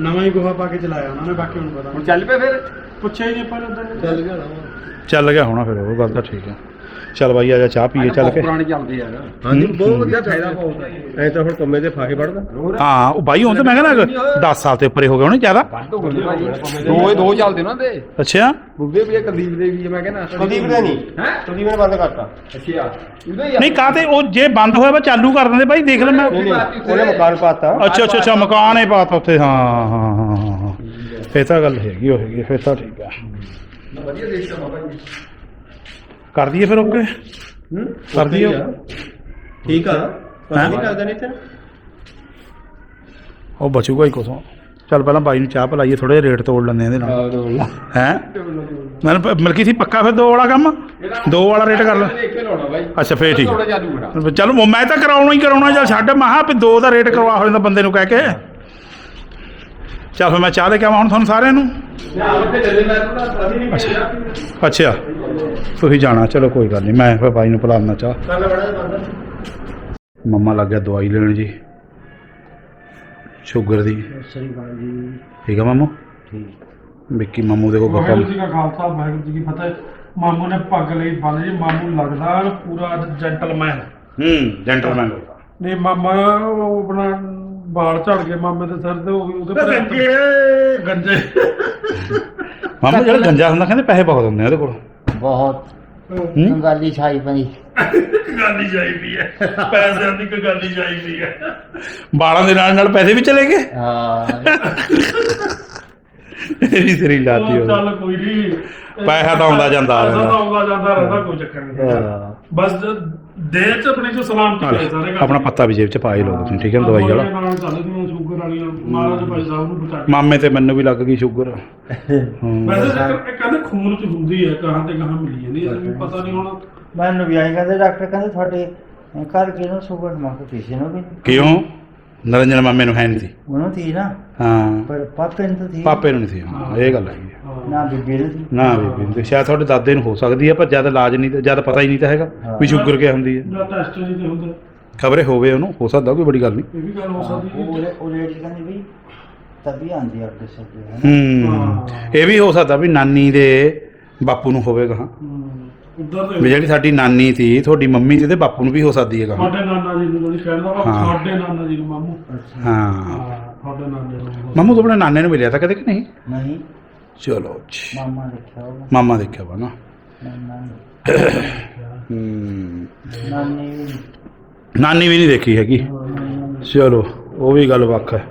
Speaker 4: ਨਵਾਂ ਹੀ ਗੋਹਾ ਪਾ ਕੇ ਚਲਾਇਆ ਉਹਨਾਂ ਨੇ ਬਾਕੀ ਹੁਣ ਪਤਾ
Speaker 2: ਹੁਣ
Speaker 4: ਨਹੀਂ
Speaker 2: ਚੱਲ ਪਏ ਫਿਰ?
Speaker 4: ਪੁੱਛਿਆ ਹੀ ਨਹੀਂ ਆਪਾਂ ਨੇ ਉਦੋਂ
Speaker 3: ਚੱਲ ਗਿਆ ਵਾ।
Speaker 1: ਚੱਲ ਗਿਆ ਹੋਣਾ ਫਿਰ ਉਹ ਗੱਲ ਤਾਂ ਠੀਕ ਹੈ। ਚੱਲ ਬਾਈ ਆ ਜਾ ਚਾਹ ਪੀਏ ਚੱਲ ਕੇ।
Speaker 2: ਪੁਰਾਣੇ ਚੱਲਦੇ ਯਾਰ
Speaker 1: ਹਾਂਜੀ,
Speaker 2: ਬਹੁਤ ਵਧੀਆ ਫਾਇਦਾ ਪਾਉਂਦਾ
Speaker 5: ਐ ਤਾਂ ਹੁਣ ਕੰਮੇ ਦੇ ਫਾਹੇ ਵੜਦਾ।
Speaker 1: ਹਾਂ ਉਹ ਬਾਈ ਹੁਣ ਤਾਂ ਮੈਂ ਕਹਿੰਦਾ 10 ਸਾਲ ਤੇ ਉੱਪਰੇ ਹੋ ਗਏ ਹੋਣੇ ਜ਼ਿਆਦਾ।
Speaker 2: ਦੋ ਹੀ ਦੋ ਚੱਲਦੇ ਉਹਨਾਂ ਦੇ
Speaker 1: ਅੱਛਾ।
Speaker 2: ਬੁੱਗੇ ਵੀ ਕੁਲਦੀਪ ਦੇ ਵੀ ਮੈਂ ਕਹਿੰਦਾ।
Speaker 5: ਕੁਲਦੀਪ ਦੇ ਨਹੀਂ।
Speaker 2: ਹੈ?
Speaker 5: ਕੁਲਦੀਪ ਨੇ ਬੰਦ ਕਰਤਾ।
Speaker 2: ਅੱਛਾ।
Speaker 1: ਨਹੀਂ ਕਾਤੇ ਉਹ ਜੇ ਬੰਦ ਹੋਇਆ ਵਾ ਚਾਲੂ ਕਰ ਦਿੰਦੇ ਬਾਈ ਦੇਖ ਲੈ ਮੈਂ।
Speaker 5: ਉਹਨੇ ਮਕਾਨ ਪਾਤਾ।
Speaker 1: ਅੱਛਾ ਅੱਛਾ ਅੱਛਾ ਮਕਾਨ ਹੀ ਪਾਤਾ ਉੱਥੇ। ਹਾਂ ਹਾਂ ਹਾਂ ਫੇਰ ਤਾਂ ਗੱਲ ਹੈਗੀ ਉਹ ਹੈਗੀ ਫੇਰ ਤਾਂ ਠੀਕ ਆ।
Speaker 2: ਵਧੀਆ ਦੇਖਦਾ ਬਾਬਾ ਜੀ
Speaker 1: ਕਰ ਦਈਏ ਫਿਰ ਓਕੇ?
Speaker 5: ਹੂੰ
Speaker 1: ਕਰ ਦਈਏ
Speaker 5: ਠੀਕ ਆ।
Speaker 1: ਹੈਂ?
Speaker 5: ਨਹੀਂ ਕਰਦਾ ਨਹੀਂ ਤੇ
Speaker 1: ਉਹ ਬਚੂਗਾ ਹੀ ਕੋਸੋਂ ਚੱਲ ਪਹਿਲਾਂ ਬਾਈ ਨੂੰ ਚਾਹ ਪਿਲਾਈਏ ਥੋੜੇ ਰੇਟ ਤੋੜ ਲੈਂਦੇ ਇਹਦੇ ਨਾਲ। ਹੈ ਮੈਨੂੰ ਪ- ਮਲਕੀ ਸੀ ਪੱਕਾ ਫਿਰ ਦੋ ਵਾਲਾ ਕੰਮ? ਦੋ ਵਾਲਾ ਰੇਟ ਕਰ ਲੈ।
Speaker 2: ਦੇਖ ਕੇ ਲਾਉਣਾ ਬਾਈ
Speaker 1: ਅੱਛਾ ਫੇਰ ਠੀਕ
Speaker 2: ਥੋੜਾ ਜਾਦੂ ਬੜਾ
Speaker 1: ਚਲ ਮੈਂ ਤਾਂ ਕਰਾਉਣਾ ਹੀ ਕਰਾਉਣਾ ਚੱਲ ਛੱਡ। ਮਹਾ ਵੀ ਦੋ ਦਾ ਰੇਟ ਕਰਵਾ ਹੋ ਜਾਂਦਾ ਬੰਦੇ ਨੂੰ ਕਹਿ ਕੇ। ਚੱਲ ਫਿਰ ਮੈਂ ਚਾਹ ਲੈ ਕੇ ਆਵਾਂ ਹੁਣ ਤੁਹਾਨੂੰ ਸਾਰਿਆਂ ਨੂੰ। ਅੱਛਾ। ਤੁਸੀਂ ਜਾਣਾ। ਚਲੋ ਕੋਈ ਗੱਲ ਨਹੀਂ। ਮੈਂ ਫਿਰ ਬਾਈ ਨੂੰ ਪਿਲਾਉਣਾ ਚਾਹ। ਮੰਮਾ ਲੱਗ ਗਿਆ ਦਵਾਈ ਲੈਣ ਜੀ। ਸ਼ੂਗਰ ਦੀ।
Speaker 4: ਸਹੀ ਗੱਲ ਜੀ
Speaker 1: ਠੀਕ ਆ ਮਾਮੂ? ਵਿੱਕੀ ਮਾਮੂ ਦੇ ਕੋਲ ਗੱਪਾਂ
Speaker 4: ਵਾਹਿਗੁਰੂ ਜੀ ਕਾ ਖਾਲਸਾ ਵਾਹਿਗੁਰੂ ਜੀ ਕੀ ਫਤਿਹ। ਮਾਮੂ ਨੇ ਪੱਗ ਲਈ ਬੰਨ ਜੀ ਮਾਮੂ ਲੱਗਦਾ ਪੂਰਾ ਜੈਂਟਲਮੈਨ
Speaker 1: ਹੂੰ ਜੈਂਟਲਮੈਨ
Speaker 4: ਨਹੀਂ ਮਾਮਾ ਉਹ ਆਪਣਾ ਬਾਲ ਝੜ ਗਏ ਮਾਮੇ ਦੇ ਸਿਰ ਤੇ ਉਹ ਵੀ ਉਹਦੇ ਪਰ ਗੰਜੇ
Speaker 1: ਮਾਮੂ ਜਿਹੜਾ ਗੰਜਾ ਹੁੰਦਾ ਕਹਿੰਦੇ ਪੈਸੇ ਬਹੁਤ ਹੁੰਦੇ ਆ ਉਹਦੇ ਕੋਲ।
Speaker 6: ਬਹੁਤ।
Speaker 1: ਹੂੰ।
Speaker 6: ਕੰਗਾਲੀ ਛਾਈ ਪਈ।
Speaker 1: ਗਾਲੀ ਚਾਹੀਦੀ ਹੈ। ਪੈਸਿਆਂ ਦੀ ਕੋਈ ਗਾਲੀ ਚਾਹੀਦੀ ਹੈ। ਬਾਲਾਂ ਦੇ ਨਾਲ ਨਾਲ ਪੈਸੇ ਵੀ ਚਲੇ ਗਏ?
Speaker 6: ਹਾਂ।
Speaker 1: ਇਹ ਵੀ ਤੇਰੀ ਲਾਤੀ
Speaker 4: ਉਹ
Speaker 1: ਹੋ
Speaker 4: ਚੱਲ ਕੋਈ ਨਹੀਂ
Speaker 1: ਪੈਸਾ ਤਾਂ ਆਉਂਦਾ ਜਾਂਦਾ
Speaker 4: ਪੈਸਾ
Speaker 1: ਰਹਿੰਦਾ।
Speaker 4: ਆਉਂਦਾ ਜਾਂਦਾ ਰਹਿੰਦਾ ਕੋਈ ਚੱਕਰ ਨਹੀਂ ਬਸ ਦੇਹ ਚ ਆਪਣੀ ਜੋ ਸਲਾਮਤੀ ਕਰੇ ਸਾਰੇ ਕੰਮ।
Speaker 1: ਆਪਣਾ ਪੱਤਾ ਵੀ ਜੇਬ ਚ ਪਾ ਹੀ ਲਓ ਤੁਸੀਂ ਠੀਕ ਹੈ ਨਾ ਦਵਾਈ ਵਾਲਾ?
Speaker 4: ਨਾਲ ਚੱਲਦੀਆਂ ਸ਼ੂਗਰ ਵਾਲੀਆਂ ਮਹਾਰਾਜ ਭਾਈ ਸਾਹਿਬ ਨੂੰ ਬਚਾ ਕੇ।
Speaker 1: ਮਾਮੇ ਤੇ ਮੈਨੂੰ ਵੀ ਲੱਗ ਗਈ ਸ਼ੂਗਰ ਹੂੰ
Speaker 4: ਵੈਸੇ ਚੱਕਰ ਇਹ ਕਹਿੰਦੇ ਖੂਨ ਚ ਹੁੰਦੀ ਹੈ ਕਹਾਂ ਤੇ ਕਹਾਂ ਮਿਲੀ ਜਾਂਦੀ ਹੈ ਇਹ ਪਤਾ ਨਹੀਂ ਹੁਣ।
Speaker 6: ਮੈਨੂੰ ਵੀ ਆਈ ਕਹਿੰਦੇ ਡਾਕਟਰ ਕਹਿੰਦੇ ਤੁਹਾਡੇ ਘਰ ਕਿਹਨੂੰ ਸ਼ੂਗਰ ਮਾ ਕੇ ਕਿਸੇ ਨੂੰ ਵੀ? ਨਹੀਂ।
Speaker 1: ਕਿਉਂ? ਨਰਿੰਜਨ ਮਾਮੇ ਨੂੰ ਹੈ ਨਹੀਂ ਸੀ।
Speaker 6: ਉਹਨੂੰ ਥੀ ਨਾ?
Speaker 1: ਹਾਂ।
Speaker 6: ਪਰ ਪਾਪੇ ਨੂੰ ਤਾਂ ਥੀ
Speaker 1: ਪਾਪੇ ਨੂੰ ਨਹੀਂ ਸੀ ਹਾਂ ਇਹ ਗੱਲ ਹੈਗੀ। ਹੈ।
Speaker 6: ਨਾ ਬੀਬੀ ਨੂੰ ਥੀ
Speaker 1: ਨਾ ਬੀਬੀ ਨੂੰ ਤੇ ਸ਼ਾਇਦ ਤੁਹਾਡੇ ਦਾਦੇ ਨੂੰ ਹੋ ਸਕਦੀ ਹੈ ਪਰ ਜਦ ਇਲਾਜ ਨਹੀਂ ਜਦ ਪਤਾ ਹੀ ਨਹੀਂ ਤਾਂ ਹੈਗਾ ਵੀ ਸ਼ੂਗਰ ਕਿਆ ਹੁੰਦੀ ਹੈ।
Speaker 4: ਨਾ ਟੈਸਟ ਨਹੀਂ ਤੇ ਹੁੰਦੇ।
Speaker 1: ਖਬਰੇ ਹੋਵੇ ਉਹਨੂੰ ਹੋ ਸਕਦਾ ਕੋਈ ਬੜੀ ਗੱਲ ਨਹੀਂ।
Speaker 4: ਇਹ ਵੀ ਗੱਲ ਹੋ ਸਕਦੀ
Speaker 6: ਉਹ
Speaker 4: ਹੈ
Speaker 6: ਉਹ ਲੇਡੀ ਕਹਿੰਦੀ ਵੀ ਤभी ਆਂਦੀ ਆ ਅੱਗੇ ਸਭ ਹੈ
Speaker 1: ਹੂੰ। ਇਹ ਵੀ ਹੋ ਸਕਦਾ ਵੀ ਨਾਨੀ ਦੇ ਬਾਪੂ ਨੂੰ ਹੋਵੇਗਾ ਹਾਂ। ਵੀ
Speaker 4: ਤੇ
Speaker 1: ਜਿਹੜੀ ਸਾਡੀ ਨਾਨੀ ਸੀ ਤੁਹਾਡੀ ਮੰਮੀ ਸੀ ਤੇ ਬਾਪੂ ਨੂੰ ਵੀ ਹੋ ਸਕਦੀ ਹੈ
Speaker 4: ਸਾਡੇ ਨਾਨਾ ਜੀ ਨੂੰ ਜਿਹੜੀ ਕਹਿੰਦਾ ਵਾ
Speaker 1: ਹਾਂ।
Speaker 4: ਸਾਡੇ ਨਾਨਾ ਜੀ ਨੂੰ ਮਾਮੂ।
Speaker 1: ਹਾਂ।
Speaker 4: ਹਾਂ ਸਾਡੇ ਨਾਨੇ ਨੂੰ।
Speaker 1: ਮਾਮੂ ਤੂੰ ਆਪਣੇ ਨਾਨੇ ਨੂੰ ਮਿਲਿਆ ਤਾਂ ਕਦੇ ਕਿ ਨਹੀਂ?
Speaker 6: ਨਹੀਂ।
Speaker 1: ਚਲੋ ਜੀ।
Speaker 6: ਮਾਮਾ ਦੇਖਿਆ
Speaker 1: ਮਾਮਾ ਦੇਖਿਆ ਵਾ ਨਾ।
Speaker 6: ਨਾਨਾ ਨੇ।
Speaker 1: ਹੂੰ।
Speaker 6: ਨਾਨੀ ਵੀ ਨਹੀਂ।
Speaker 1: ਨਾਨੀ ਵੀ ਨਹੀਂ ਦੇਖੀ ਹੈਗੀ। ਚਲੋ ਉਹ ਵੀ ਗੱਲ ਵੱਖ ਹੈ।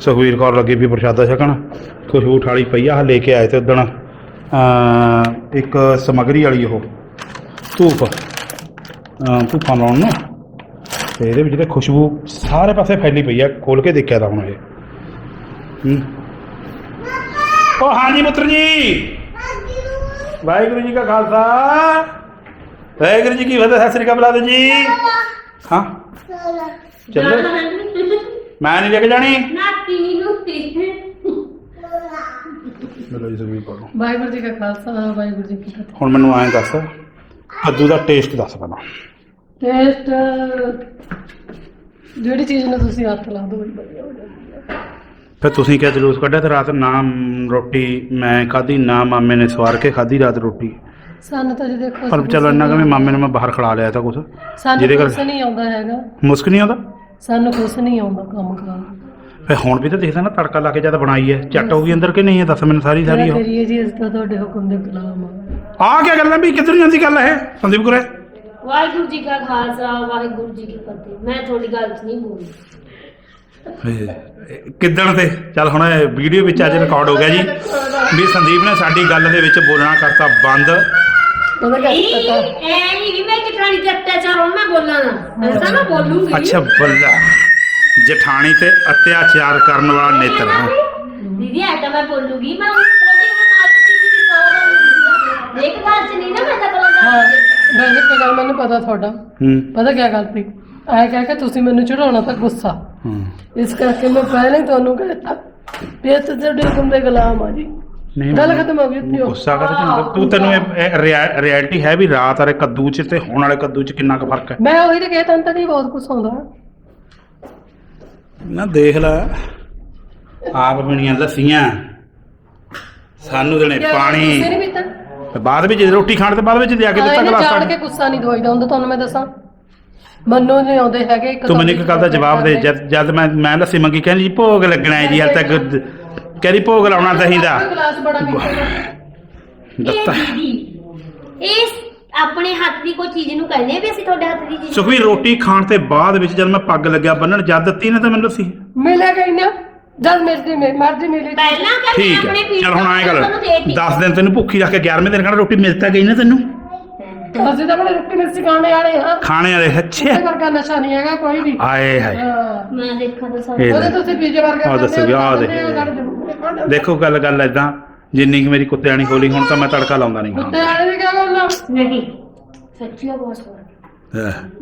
Speaker 1: ਸੁਖਵੀਰ ਕੌਰ ਲੱਗੀ ਵੀ ਪ੍ਰਸ਼ਾਦਾ ਛਕਣ। ਖੁਸ਼ਬੂ ਠਾਲੀ ਪਈ ਆ ਆਹ ਲੈ ਕੇ ਆਏ ਤੇ ਉਦਣ ਅ ਇੱਕ ਸਮਗਰੀ ਵਾਲੀ ਉਹ ਧੂਪ ਅਹ, ਧੁੱਪਾਂ ਲਾਉਣ ਨੂੰ। ਤੇ ਇਹਦੇ ਵਿੱਚ ਤੇ ਖੁਸ਼ਬੂ ਸਾਰੇ ਪਾਸੇ ਫੈਲੀ ਪਈ ਆ ਖੋਲ ਕੇ ਦੇਖਿਆ ਤਾਂ ਹੁਣ ਇਹ। ਹੂੰ। ਉਹ ਹਾਂਜੀ ਪੁੱਤਰ ਜੀ। ਵਾਹਿਗੁਰੂ ਜੀ ਕਾ ਖਾਲਸਾ। ਵਾਹਿਗੁਰੂ ਜੀ ਕੀ ਫਤਿਹ ਸਤਿ ਸ੍ਰੀ ਅਕਾਲ ਜੀ। ਹਾਂ। ਚੱਲੋ। ਮੈਂ ਨਹੀਂ ਲੈ ਕੇ ਜਾਣੀ।
Speaker 7: ਨਾਤੀ ਨੂਤੀ
Speaker 1: ਚਲੋ ਜੀ ਸੁਖਵੀਰ ਪੜੋ
Speaker 4: ਵਾਹਿਗੁਰੂ ਜੀ ਕਾ ਖਾਲਸਾ ਵਾਹਿਗੁਰੂ ਜੀ ਕੀ ਫਤਿਹ।
Speaker 1: ਹੁਣ ਮੈਨੂੰ ਐਂ ਦੱਸ ਕੱਦੂ ਦਾ ਟੇਸਟ ਦੱਸ ਪਹਿਲਾਂ।
Speaker 4: ਟੇਸਟ ਜਿਹੜੀ ਚੀਜ਼ ਨੂੰ ਤੁਸੀਂ ਹੱਥ ਲਾ ਦੋ ਬੜੀ ਵਧੀਆ ਹੋ ਜਾਂਦੀ
Speaker 1: ਫਿਰ ਤੁਸੀਂ ਕਿਆ ਜਲੂਸ ਕੱਢਿਆ ਤੇ ਰਾਤ ਨਾ ਮ, ਰੋਟੀ ਮੈਂ ਖਾਧੀ ਨਾ ਮਾਮੇ ਨੇ ਸਵਾਰ ਕੇ ਖਾਧੀ ਰਾਤ ਰੋਟੀ।
Speaker 4: ਸਾਨੂੰ ਤਾਂ ਜੀ ਦੇਖੋ
Speaker 1: ਪਰ ਚਲੋ ਇੰਨਾ ਕਿ ਵੀ ਮਾਮੇ ਨੂੰ ਮੈਂ ਬਾਹਰ ਖੜਾ ਲਿਆ ਤਾਂ ਕੁਛ।
Speaker 4: ਸਾਨੂੰ
Speaker 1: ਜਿਹਦੇ
Speaker 4: ਕੁਛ
Speaker 1: ਕਰ
Speaker 4: ਨਹੀਂ ਆਉਂਦਾ ਹੈਗਾ।
Speaker 1: ਮੁਸਕ ਨਹੀਂ ਆਉਂਦਾ?
Speaker 4: ਸਾਨੂੰ ਕੁਛ ਨਹੀਂ ਆਉਂਦਾ ਕੰਮ ਕਰਨ
Speaker 1: ਫਿਰ ਹੁਣ ਵੀ ਤਾਂ ਦੇਖਦਾ ਨਾ ਤੜਕਾ ਲਾ ਕੇ ਜਦ ਬਣਾਈ ਹੈ। ਝੱਟ ਹੋ ਗਈ ਅੰਦਰ ਕਿ ਨਹੀਂ ਹੈ? ਦੱਸ ਮੈਨੂੰ ਸਾਰੀ ਸਾਰੀ
Speaker 4: ਕਿਆ
Speaker 1: ਉਹ।
Speaker 4: ਕਰੀਏ ਜੀ ਇਸ ਤਾਂ ਤੁਹਾਡੇ ਹੁਕਮ ਦੇ ਗੁਲਾਮ ਆ
Speaker 1: ਆ ਕੀ ਗੱਲਾਂ ਵੀ ਕਿੱਧਰ ਜਾਂਦੀ ਗੱਲ ਹੈ? ਸੰਦੀਪ ਗੁਰੇ?
Speaker 7: ਵਾਹਿਗੁਰੂ ਜੀ ਕਾ ਖਾਲਸਾ ਵਾਹਿਗੁਰੂ ਜੀ ਕੀ ਫਤਿਹ। ਮੈਂ ਤੁਹਾਡੀ ਗੱਲ 'ਚ ਨਹੀਂ ਬੋਲਦੀ।
Speaker 1: ਕਿੱਦਣ ਤੇ? ਚੱਲ ਹੁਣ ਵੀਡੀਓ ਵਿੱਚ ਅੱਜ ਰਿਕਾਰਡ ਹੋ ਗਿਆ ਜੀ। ਵੀ ਸੰਦੀਪ ਨੇ ਸਾਡੀ ਗੱਲ ਦੇ ਵਿੱਚ ਬੋਲਣਾ ਕਰਤਾ ਬੰਦ।
Speaker 4: ਉਹਦਾ
Speaker 7: ਨਹੀਂ
Speaker 4: ਕਿਆ ਪਤਾ।
Speaker 7: ਐ ਨਹੀਂ ਵੀ ਮੈਂ ਜਠਾਣੀ ਤੇ ਅਤਿਆਚਾਰ ਹੋਣ ਮੈਂ ਬੋਲਾਂ ਨਾ। ਐਸਾ ਨਾ ਬੋਲੂੰਗੀ।
Speaker 1: ਅੱਛਾ ਬੱਲਾ। ਜਠਾਣੀ ਤੇ ਅਤਿਆਚਾਰ ਕਰਨ ਵਾਲਾ ਨੇਤਰ ਹੈ।
Speaker 7: ਦੀਦੀ ਐ ਤਾਂ ਮੈਂ ਬੋਲੂੰਗੀ। ਮੈਂ ਉਹ ਤੁਹਾਡੀ ਹੁਣ ਮਾਰਕੀਟ ਦੀ ਸੌ ਦੇਖ ਗੱਲ ਚ ਨਹੀਂ ਨਾ ਮੈਂ ਤਾਂ
Speaker 4: ਹਾਂ।
Speaker 7: ਬੋਲਦਾ
Speaker 4: ਵੈਸੇ ਇੱਕ ਗੱਲ ਮੈਨੂੰ ਪਤਾ ਤੁਹਾਡਾ।
Speaker 1: ਹੂੰ।
Speaker 4: ਪਤਾ ਕੀ ਗੱਲ ਸੀ? ਐ ਕਹਿ ਕੇ ਤੁਸੀਂ ਮੈਨੂੰ ਚੜਾਉਣਾ ਤਾਂ ਗੁੱਸਾ।
Speaker 1: ਹੂੰ।
Speaker 4: ਇਸ ਕਰਕੇ ਮੈਂ ਪਹਿਲਾਂ ਹੀ ਤੁਹਾਨੂੰ ਕਹਿਤਾ ਵੀ ਇਹ ਤਾਂ ਤੁਹਾਡੇ ਹੁਕਮ ਦੇ ਗੁਲਾਮ ਆ ਜੀ
Speaker 1: ਨਹੀਂ
Speaker 4: ਗੱਲ ਖਤਮ ਹੋ ਗਈ ਉੱਥੇ ਹੋ।
Speaker 1: ਗੁੱਸਾ ਕਰ ਤੂੰ ਤੈਨੂੰ ਇਹ ਰਿਐਲਿਟੀ ਹੈ ਵੀ ਰਾਤ ਵਾਲੇ ਕੱਦੂ ਚ ਤੇ ਹੁਣ ਵਾਲੇ ਕੱਦੂ ਚ ਕਿੰਨਾ ਕੁ ਫ਼ਰਕ ਹੈ?
Speaker 4: ਮੈਂ ਉਹੀ ਤੇ ਕਹਿ ਤਾਂ ਨਹੀਂ ਬਹੁਤ ਕੁਛ ਆਉਂਦਾ।
Speaker 1: ਨਾ ਦੇਖ ਲੈ ਆਪ ਬਣੀਆਂ ਲੱਸੀਆਂ ਸਾਨੂੰ ਦੇਣੇ
Speaker 4: ਤੁਸੀਂ
Speaker 1: ਪਾਣੀ।
Speaker 4: ਨਹੀਂ ਪੀਤਾ?
Speaker 1: ਤੇ ਬਾਅਦ ਵਿੱਚ ਰੋਟੀ ਖਾਣ ਤੋਂ ਬਾਅਦ ਵਿੱਚ ਲਿਆ ਕੇ ਦਿੱਤਾ
Speaker 4: ਇਹਨੇ
Speaker 1: ਗਲਾਸ
Speaker 4: ਜਾਣ
Speaker 1: ਪਾਣੀ
Speaker 4: ਕੇ ਗੁੱਸਾ ਨਹੀਂ ਦਵਾਈਦਾ ਹੁੰਦਾ ਤੁਹਾਨੂੰ ਮੈਂ ਦੱਸਾਂ। ਮੰਨੋ ਨਹੀਂ ਆਉਂਦੇ ਹੈਗੇ ਇੱਕ
Speaker 1: ਤੂੰ ਮੈਨੂੰ ਇੱਕ ਗੱਲ ਦਾ ਜਵਾਬ ਦੇ ਜਦ ਜਦ ਮੈਂ ਮੈਂ ਲੱਸੀ ਮੰਗੀ ਕਹਿੰਦੀ ਜੀ ਭੋਗ ਲੱਗਣਾ ਹੈ ਜੀ ਹਾਲ ਤੱਕ ਕਹਿੰਦੀ ਭੋਗ ਲਾਉਣਾ ਦਹੀਂ ਦਾ।
Speaker 4: ਗਲਾਸ ਬੜਾ ਪੀਤਾ
Speaker 7: ਇਹ
Speaker 1: ਦੱਤਾ।
Speaker 7: ਦੀਦੀ ਇਸ ਆਪਣੇ ਹੱਥ ਦੀ ਕੋਈ ਚੀਜ਼ ਨੂੰ ਕਹਿੰਦੇ ਆ ਵੀ ਅਸੀਂ ਤੁਹਾਡੇ ਹੱਥ ਦੀ ਚੀਜ਼
Speaker 1: ਸੁਖਵੀਰ ਰੋਟੀ ਖਾਣ ਤੇ ਬਾਅਦ ਵਿੱਚ ਜਦ ਮੈਂ ਪੱਗ ਲੱਗਿਆ ਬੰਨਣ ਜਦ ਦਿੱਤੀ ਨਾ ਤਾਂ ਮੈਨੂੰ ਲੱਸੀ।
Speaker 4: ਮਿਲਿਆ ਗਈ ਨਾ ਜਦ ਮਿਲਦੀ ਮੇ ਮਰਜ਼ੀ ਮਿਲੀ
Speaker 7: ਪਹਿਲਾਂ ਕਹਿੰਦੇ
Speaker 1: ਠੀਕ
Speaker 7: ਆਪਣੇ
Speaker 1: ਹੈ।
Speaker 7: ਪੀਰ
Speaker 1: ਚਲ ਹੁਣ ਆਏ ਗੱਲ।
Speaker 7: ਤੁਹਾਨੂੰ ਦੇ ਦਿੱਤੀ।
Speaker 1: 10 ਦਿਨ ਤੈਨੂੰ ਭੁੱਖੀ ਰੱਖ ਕੇ 11ਵੇਂ ਦਿਨ ਖਾਣਾ ਰੋਟੀ ਮਿਲ ਤਾਂ ਗਈ ਨਾ ਤੈਨੂੰ?
Speaker 4: ਅਸੀਂ ਤਾਂ ਬੜੇ ਰੁੱਟੀ ਮਿਰਚੀ ਖਾਣੇ ਵਾਲੇ ਹਾਂ
Speaker 1: ਖਾਣੇ ਵਾਲੇ ਅੱਛੇ।
Speaker 4: ਕਿਸੇ ਵਰਗਾ ਨਸ਼ਾ ਨਹੀਂ ਹੈਗਾ ਕੋਈ ਵੀ।
Speaker 1: ਆਏ ਹਾਏ।
Speaker 4: ਹਾਂ।
Speaker 7: ਮੈਂ ਦੇਖਾਂ ਤਾਂ
Speaker 1: ਇਹ
Speaker 7: ਸਾਰੇ
Speaker 1: ਲੈ।
Speaker 4: ਉਹਦੇ ਤੁਸੀਂ ਪੀਜੇ ਵਰਗਾ
Speaker 1: ਆਹ ਦੱਸੋ ਜੀ, ਆਹ ਦੇਖ। ਦੇਖੋ ਗੱਲ ਗੱਲ ਐਦਾਂ ਜਿੰਨੀ ਕਿ ਮੇਰੀ ਕੁੱਤਿਆਣੀ ਖੋਲੀ ਹੁਣ ਤਾਂ ਮੈਂ ਤੜਕਾ ਲਾਉਂਦਾ ਨਹੀਂ
Speaker 4: ਕੁੱਤੇ ਵਾਲੇ ਨੇ ਕਿਆ ਬੋਲਣਾ
Speaker 7: ਨਹੀਂ ਸੱਚੀ ਆ ਬਹੁਤ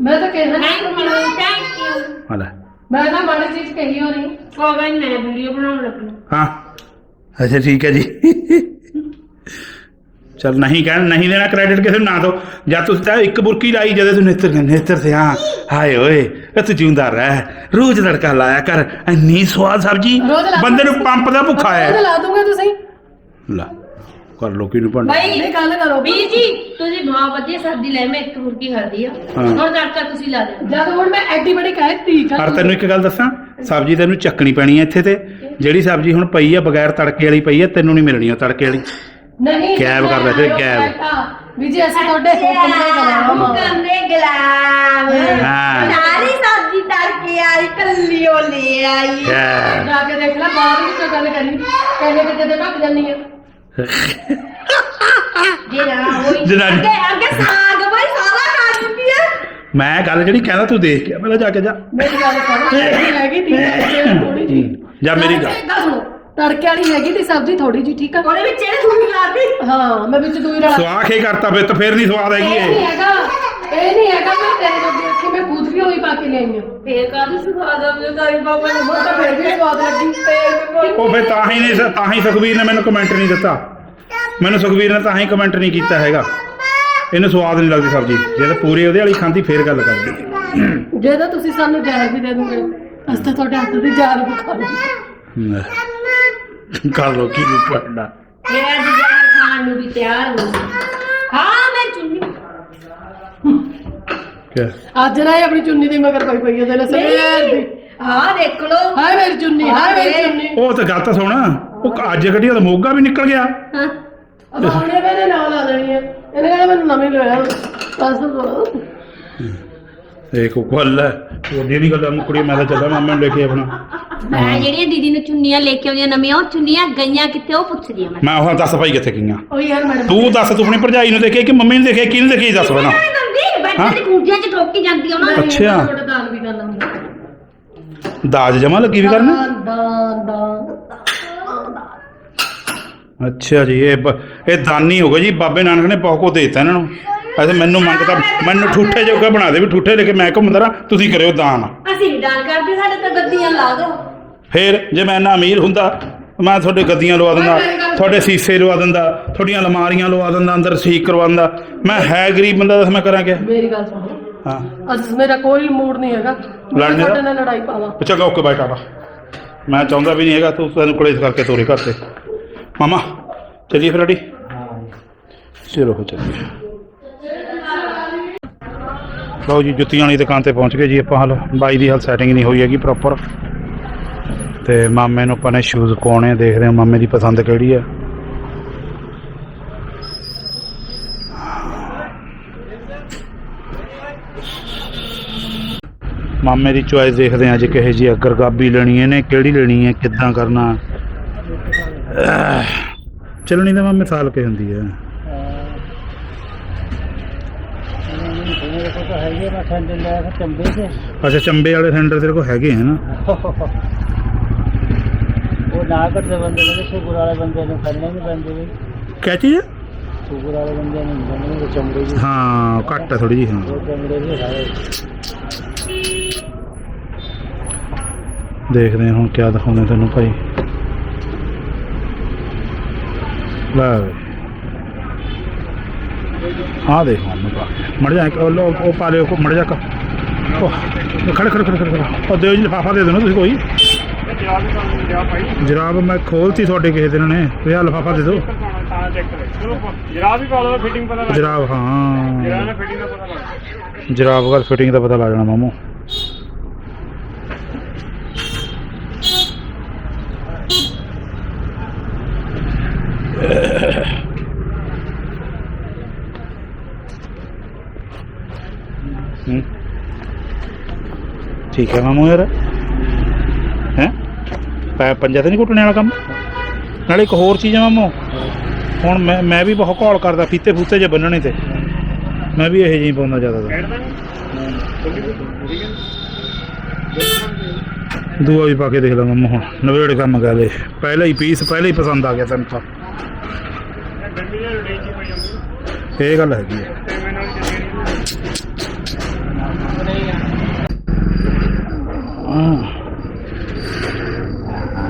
Speaker 4: ਮੈਂ ਤਾਂ ਕਹਿਣਾ
Speaker 7: ਥੈਂਕ ਯੂ ਥੈਂਕ ਯੂ
Speaker 1: ਹਲਾ
Speaker 4: ਮੈਂ ਤਾਂ ਮਾੜੀ ਚੀਜ਼ ਕਹੀ ਹੋ ਨਹੀਂ
Speaker 7: ਹੋ ਗਈ ਮੈਂ ਵੀਡੀਓ ਬਣਾਉਣ ਲੱਗੀ।
Speaker 1: ਹਾਂ। ਅੱਛਾ ਠੀਕ ਹੈ ਜੀ। ਚਲ ਨਹੀਂ ਕਹਿਣ ਨਹੀਂ ਦੇਣਾ ਕ੍ਰੈਡਿਟ ਕਿਸੇ ਨੂੰ ਨਾ ਦੋ। ਜਾਂ ਤੁਸੀਂ ਤਾਂ ਇੱਕ ਬੁਰਕੀ ਲਾਈ ਜਦੇ ਤੂੰ ਨੇਤਰ ਨੇਤਰ ਤੇ ਹਾਂ ਹਾਏ ਓਏ ਇਹ ਤੂੰ ਜਿਉਂਦਾ ਰਹਿ। ਰੋਜ਼ ਤੜਕਾ ਲਾਇਆ ਕਰ ਇੰਨੀ ਸਵਾਦ ਸਬਜੀ। ਬੰਦੇ ਨੂੰ ਪੰਪ ਦਾ ਭੁੱਖਾ ਹੈ।
Speaker 4: ਲਾ ਦੂੰਗੇ ਤੁਸੀਂ।
Speaker 1: ਲਾ ਕਰ ਲੋ ਕਿਨੂੰ ਭੰਡ।
Speaker 7: ਬਾਈ
Speaker 4: ਨਹੀਂ ਗੱਲ ਕਰੋ।
Speaker 7: ਵੀਰ ਜੀ ਤੁਸੀਂ ਬਹੁਤ ਵਧੀਆ ਸਬਜ਼ੀ ਲੈ ਮੈਂ ਇੱਕ ਮੁਰਗੀ ਖਾਦੀ ਆ। ਹੁਣ ਤੜਕਾ ਤੁਸੀਂ ਲਾ ਦੇ
Speaker 4: ਜਦ ਹੁਣ ਮੈਂ ਐਡੀ ਬੜੀ ਕਹਿਤੀ
Speaker 1: ਪਰ ਤੈਨੂੰ ਇੱਕ ਗੱਲ ਦੱਸਾਂ? ਸਬਜੀ ਤੈਨੂੰ ਚੱਕਣੀ ਪੈਣੀ ਹੈ ਇੱਥੇ ਤੇ। ਜਿਹੜੀ ਸਬਜੀ ਹੁਣ ਪਈ ਆ ਬਗੈਰ ਤੜਕੇ ਵਾਲੀ ਪਈ ਆ ਤੈਨੂੰ ਨਹੀਂ ਮਿਲਣੀ ਉਹ ਤੜਕੇ ਵਾਲੀ।
Speaker 4: ਨਹੀਂ
Speaker 1: ਗੈਬ ਕਰ ਲੈ ਫਿਰ, ਗੈਬ।
Speaker 4: ਵੀ ਜੀ ਅਸੀਂ ਤੁਹਾਡੇ ਹੁਕਮ ਦੇ ਗੁਲਾਮ ਆ
Speaker 7: ਕਰਨੇ ਗੁਲਾਮ
Speaker 1: ਹਾਂ।
Speaker 7: ਸਾਰੀ ਸਬਜ਼ੀ ਤੜਕੇ ਆਈ ਕੱਲੀ ਓ ਲੈ ਆਈ।
Speaker 1: Yeah.
Speaker 4: ਜਾ ਕੇ ਦੇਖ ਲੈ ਬਾਹਰ ਵੀ ਤਾਂ ਗੱਲ ਕਰੀ। ਕਹਿੰਦੇ ਕਿ ਜਦੇ ਭੱਜ ਜਾਂਦੀ ਆ।
Speaker 7: ਜਿਹੜਾ ਹੋਈ
Speaker 1: ਜਨਾਨੀ।
Speaker 7: ਅੱਗੇ ਅੱਗੇ ਸਾਗ ਬਾਈ ਸਾਰਾ ਖਾ ਦਿੰਦੀ ਆ।
Speaker 1: ਮੈਂ ਗੱਲ ਜਿਹੜੀ ਕਹਿੰਦਾ ਤੂੰ ਦੇਖ ਕੇ ਪਹਿਲਾਂ ਜਾ ਕੇ ਜਾ।
Speaker 4: ਮੇਰੀ ਗੱਲ ਜਿਹੜੀ ਹੈਗੀ ਤੀ ਥੋੜੀ ਜੀ
Speaker 1: ਜਾਂ ਮੇਰੀ ਗੱਲ।
Speaker 4: ਗੱਲ ਸੁਣੋ ਤੜਕੇ ਵਾਲੀ ਹੈਗੀ ਤੀ ਸਬਜ਼ੀ ਥੋੜੀ ਜੀ ਠੀਕ ਆ?
Speaker 7: ਉਹਦੇ ਵਿੱਚ ਇਹ ਥੂੜੀ ਲਾਤੀ
Speaker 4: ਹਾਂ ਮੈਂ ਵਿੱਚ ਦੂਈ ਰਲਾ
Speaker 1: ਸਵਾਖ ਹੀ ਕਰਤਾ ਫਿਰ ਤਾਂ ਫੇਰ ਨਹੀਂ ਸਵਾਦ ਹੈਗੀ
Speaker 4: ਇਹ ਨਹੀਂ
Speaker 1: ਇਹ।
Speaker 4: ਹੈਗਾ ਇਹ ਨਹੀਂ ਹੈਗਾ ਮੈਂ ਤੇਰੇ ਜੋਗੀ ਰੱਖੀ ਮੈਂ ਖੁਦ ਵੀ ਹੋਈ ਪਾ ਕੇ ਲਿਆਈ ਆ।
Speaker 7: ਫੇਰ ਕਾਹਦੀ ਸੁਖਾਦ ਆ ਮੇਰੇ ਤਾਈ ਬਾਬਾ ਨੇ
Speaker 4: ਉਹ ਤਾਂ ਫਿਰ ਵੀ ਸਵਾਦ ਲੱਗੀ। ਤੇ
Speaker 1: ਉਹ ਫਿਰ ਤਾਂ ਹੀ ਨਹੀਂ ਸ- ਤਾਂ ਹੀ ਸੁਖਵੀਰ ਨੇ ਮੈਨੂੰ ਕਮੈਂਟ ਨਹੀਂ ਦਿੱਤਾ। ਮੈਨੂੰ ਸੁਖਵੀਰ ਨੇ ਤਾਂ ਹੀ ਕਮੈਂਟ ਨਹੀਂ ਕੀਤਾ ਹੈਗਾ। ਇਹਨੂੰ ਸਵਾਦ ਨਹੀਂ ਲੱਗਦੀ ਸਬਜ਼ੀ। ਜੇ ਤਾਂ ਪੂਰੀ ਉਹਦੇ ਵਾਲੀ ਖਾਂਦੀ ਫੇਰ ਗੱਲ ਕਰਦੀ।
Speaker 4: ਜੇ ਤਾਂ ਤੁਸੀਂ ਸਾਨੂੰ ਜ਼ਹਿਰ ਵੀ ਦੇ ਦੂਗੇ ਅਸੀਂ ਤਾਂ ਤੁਹਾਡੇ ਹੱਥ ਦੀ ਜ਼ਹਿਰ ਵੀ
Speaker 1: ਕਰ ਲੋ ਕੀ ਪੜਨਾ
Speaker 7: ਮੈਂ ਅੱਜ ਜ਼ਹਿਰ ਖਾਣ ਨੂੰ ਵੀ ਤਿਆਰ ਹਾਂ ਹਾਂ ਮੈਂ ਚੁੰਨੀ।
Speaker 4: ਅੱਜ ਨਾ ਇਹ ਆਪਣੀ ਚੁੰਨੀ ਦੀ ਮਗਰ ਪਈ ਪਈ ਉਹਦੇ ਨਾਲ ਸਵੇਰ ਦੀ।
Speaker 7: ਹਾਂ ਦੇਖ ਲੋ
Speaker 4: ਹਾਏ ਮੇਰੀ ਚੁੰਨੀ ਹਾਏ ਮੇਰੀ ਚੁੰਨੀ।
Speaker 1: ਉਹ ਤਾਂ ਗੱਲ ਤਾਂ ਸੁਣ ਉਹ ਅੱਜ ਕੱਢੀ ਤਾਂ ਮੋਗਾ ਵੀ ਨਿਕਲ ਗਿਆ।
Speaker 7: ਹਾਂ।
Speaker 4: ਅਬ ਉਹਨੇ ਮੇਰੇ ਨਾਲ ਲਾ ਦੇਣੀ ਹੈ ਇਹਨੇ ਕਹਿੰਦਾ ਮੈਨੂੰ ਨਵੀਂ ਲਿਆ ਬਸ
Speaker 1: ਇਹ ਕੋ ਗੱਲ ਹੈ। ਉਹਦੀ ਨਹੀਂ ਗੱਲ ਮੁਕੜੀ ਮੈਂ ਤਾਂ ਚੱਲਾਂ ਮਾਮੇ ਨੂੰ ਲੈ ਕੇ ਆਪਣਾ।
Speaker 7: ਮੈਂ ਜਿਹੜੀਆਂ ਦੀਦੀ ਨੇ ਚੁੰਨੀਆਂ ਲੈ ਕੇ ਆਉਂਦੀਆਂ ਨਵੀਆਂ ਉਹ ਚੁੰਨੀਆਂ ਗਈਆਂ ਕਿੱਥੇ ਉਹ ਪੁੱਛਦੀ ਆ ਮੈਂ।
Speaker 1: ਮੈਂ ਉਹ ਦੱਸ ਭਾਈ ਕਿੱਥੇ ਗਈਆਂ।
Speaker 4: ਉਹ ਯਾਰ ਮੈਡਮ
Speaker 1: ਤੂੰ ਦੱਸ ਤੂੰ ਆਪਣੀ ਭਰਜਾਈ ਨੂੰ ਦੇਖੇ ਕਿ ਮੰਮੀ ਨੂੰ ਦੇਖੇ ਕਿਹਨੂੰ ਦੇਖੀ ਦੱਸ ਪਹਿਲਾਂ।
Speaker 7: ਨੰਦੀ ਬੈਠ ਇਹਨਾਂ ਦੀ ਕੁੰਜੀਆਂ 'ਚ ਠੋਕੀ ਜਾਂਦੀ ਉਹਨਾਂ ਦੀ
Speaker 1: ਅੱਛਾ।
Speaker 8: ਤੁਹਾਡਾ ਦਾਨ ਵੀ ਕਰਨਾ ਹੁੰਦਾ।
Speaker 1: ਦਾਜ ਜਮਾ ਲੱਗੀ ਵੀ ਕਰਨ? ਅੱਛਾ ਜੀ ਇਹ ਇਹ ਦਾਨੀ ਹੋ ਗਏ ਜੀ ਬਾਬੇ ਨਾਨਕ ਨੇ ਬਹੁਤ ਦੇ ਦਿੱਤਾ ਇਹਨਾਂ ਨੂੰ। ਐਸੇ ਮੈਨੂੰ ਮੰਗਤਾ ਮੈਨੂੰ ਠੂਠੇ ਜੋਗਾ ਬਣਾ ਦੇ ਵੀ ਠੂਠੇ ਲੈ ਕੇ ਮੈਂ ਘੁੰਮਦਾ ਰਾਂ ਤੁਸੀਂ ਕਰਿਓ ਦਾਨ।
Speaker 7: ਅਸੀਂ ਵੀ ਦਾਨ ਕਰਦੇ ਸਾਡੇ ਤਾਂ ਗੱਦੀਆਂ ਲਾ ਦੋ।
Speaker 1: ਫਿਰ ਜੇ ਮੈਂ ਇੰਨਾ ਅਮੀਰ ਹੁੰਦਾ ਮੈਂ ਤੁਹਾਡੇ ਗੱਦੀਆਂ ਲਵਾ ਦਿੰਦਾ ਤੁਹਾਡੇ ਸੀਸੇ ਲਵਾ ਦਿੰਦਾ ਤੁਹਾਡੀਆਂ ਅਲਮਾਰੀਆਂ ਲਵਾ ਦਿੰਦਾ ਅੰਦਰ ਠੀਕ ਕਰਵਾ ਦਿੰਦਾ। ਮੈਂ ਹੈ ਗਰੀਬ ਬੰਦਾ ਦੱਸ ਮੈਂ ਕਰਾਂ ਕਿਆ?
Speaker 8: ਮੇਰੀ ਗੱਲ ਸੁਣੋ।
Speaker 1: ਹਾਂ।
Speaker 8: ਅੱਜ ਮੇਰਾ ਕੋਈ ਮੂਡ ਨਹੀਂ ਹੈਗਾ।
Speaker 1: ਲੜਨੇ ਦਾ?
Speaker 8: ਤੁਹਾਡੇ ਨਾਲ ਲੜਾਈ ਪਾਵਾਂ।
Speaker 1: ਚੰਗਾ ਓਕੇ ਬਾਈ ਟਾਟਾ ਮੈਂ ਚਾਹੁੰਦਾ ਵੀ ਨਹੀਂ ਹੈਗਾ ਤੂੰ ਤੈਨੂੰ ਕਲੇਸ਼ ਕਰਕੇ ਤੋਰੇ ਘਰ ਤੇ। ਮਾਮਾ ਚਲਿਏ ਫਿਰ ਅੜੀ? ਚਲੋ ਹੋ ਚੱਲੀਏ। ਲਓ ਜੀ ਜੁੱਤੀਆਂ ਵਾਲੀ ਦੁਕਾਨ ਤੇ ਪਹੁੰਚ ਗਏ ਜੀ ਆਪਾਂ ਹਾਲ। ਬਾਈ ਦੀ ਹਾਲ ਸੈਟਿੰਗ ਨਹੀਂ ਹੋਈ ਹੈਗੀ ਪ੍ਰੋਪਰ ਤੇ ਮਾਮੇ ਨੂੰ ਆਪਾਂ ਨੇ ਸ਼ੂਜ਼ ਪਾਉਣੇ ਦੇਖਦੇ ਹਾਂ ਮਾਮੇ ਦੀ ਪਸੰਦ ਕਿਹੜੀ ਆ ਮਾਮੇ ਦੀ ਚੁਆਇਸ ਦੇਖਦੇ ਹਾਂ ਅੱਜ ਕਿਹੇ ਜੀ ਅਗਰ ਗਾਬੀ ਲੈਣੀ ਇਹਨੇ ਕਿਹੜੀ ਲੈਣੀ ਹੈ ਕਿੱਦਾਂ ਕਰਨਾ। ਅਹ, ਚੱਲਣੀ ਤਾਂ ਮਾਮੇ ਸਾਲ ਕੇ ਹੁੰਦੀ ਹੈ।
Speaker 6: ਮੇਰੇ ਕੋਲ ਤਾਂ ਹੈਗੇ ਮੈਂ ਕੇ ਚੰਬੇ
Speaker 1: ਅੱਛਾ ਚੰਬੇ ਵਾਲੇ ਸੈਂਟਰ ਤੇਰੇ ਕੋਲ ਹੈਗੇ ਹੈ ਨਾ?
Speaker 6: ਉਹ ਨਾ ਕਰਦੇ ਬੰਦੇ ਨੇ ਸ਼ੂਗਰ ਵਾਲੇ ਬੰਦੇ ਨੂੰ ਕਰਨੇ ਨਹੀਂ ਪੈਂਦੇ ਵੀ।
Speaker 1: ਕਿਆ ਚੀਜ਼? ਹੈ?
Speaker 6: ਸ਼ੂਗਰ ਵਾਲੇ ਬੰਦੇ ਨੂੰ ਬੰਦੇ ਨੂੰ ਚਮੜੇ ਦੀ।
Speaker 1: ਹਾਂ ਘੱਟ ਹੈ ਥੋੜੀ ਜੀ ਹਾਂ।
Speaker 6: ਉਹ ਸਾਰੇ
Speaker 1: ਦੇਖਦੇ ਹਾਂ ਹੁਣ ਕਿਆ ਦਿਖਾਉਂਦੇ ਤੈਨੂੰ ਭਾਈ। ਲੈ ਆ ਦੇਖ ਹੁਣ ਪਾ ਮੜ ਜਾ ਉਹ ਪਾ ਲਿਓ ਮੜ ਜਾ ਖੜੇ ਖੜੇ ਖੜੇ ਖੜੇ ਉਹ ਦਿਓ ਜੀ, ਲਿਫਾਫਾ ਦੇ ਦੇਣਾ ਤੁਸੀਂ ਕੋਈ। ਜਰਾਬ ਮੈਂ ਖੋਲਤੀ ਤੁਹਾਡੇ ਕਿਸੇ ਦਿਨ ਨੇ। ਤੇ ਆ ਲਿਫਾਫਾ ਦੇ ਦਿਓ।
Speaker 2: ਜਰਾਬ ਵੀ ਪਾ ਲਓ ਫਿਟਿੰਗ ਪਤਾ ਲੱਗ
Speaker 1: ਜਰਾਬ ਹਾਂ।
Speaker 2: ਜਾਣਾ ਫਿਟਿੰਗ ਦਾ ਪਤਾ ਲੱਗ
Speaker 1: ਜਰਾਬ ਗੱਲ ਫਿਟਿੰਗ ਦਾ ਪਤਾ ਲੱਗ ਜਾਣਾ, ਮਾਮੂ ਹੂੰ। ਠੀਕ ਹੈ ਮਾਮੂ ਯਾਰ। ਹੈ? ਪੈ ਪੰਜਾ ਤੇ ਨਹੀਂ ਘੁੱਟਣੇ ਵਾਲਾ ਕੰਮ? ਨਾਲੇ ਇੱਕ ਹੋਰ ਚੀਜ਼ ਆ ਮਾਮੂ। ਹੁਣ ਮੈਂ ਮੈਂ ਵੀ ਬਹੁਤ ਘੋਲ ਕਰਦਾ, ਫੀਤੇ ਫੂਤੇ ਜੇ ਬੰਨਣੇ ਤੇ। ਮੈਂ ਵੀ ਇਹ ਜਿਹੀ ਪਾਉਂਦਾ ਜ਼ਿਆਦਾ ਦੂਆ ਵੀ ਪਾ ਕੇ ਦੇਖ ਲਾ ਮੰਮਾ ਹੁਣ। ਨਵੇੜੇ ਕੰਮ ਕਰ ਲੈ ਪਹਿਲਾਂ ਹੀ ਪੀਸ, ਪਹਿਲਾਂ ਹੀ ਪਸੰਦ ਆ ਗਿਆ ਤੈਨੂੰ ਤਾਂ। ਇਹ ਗੱਲ ਹੈਗੀ ਹੈ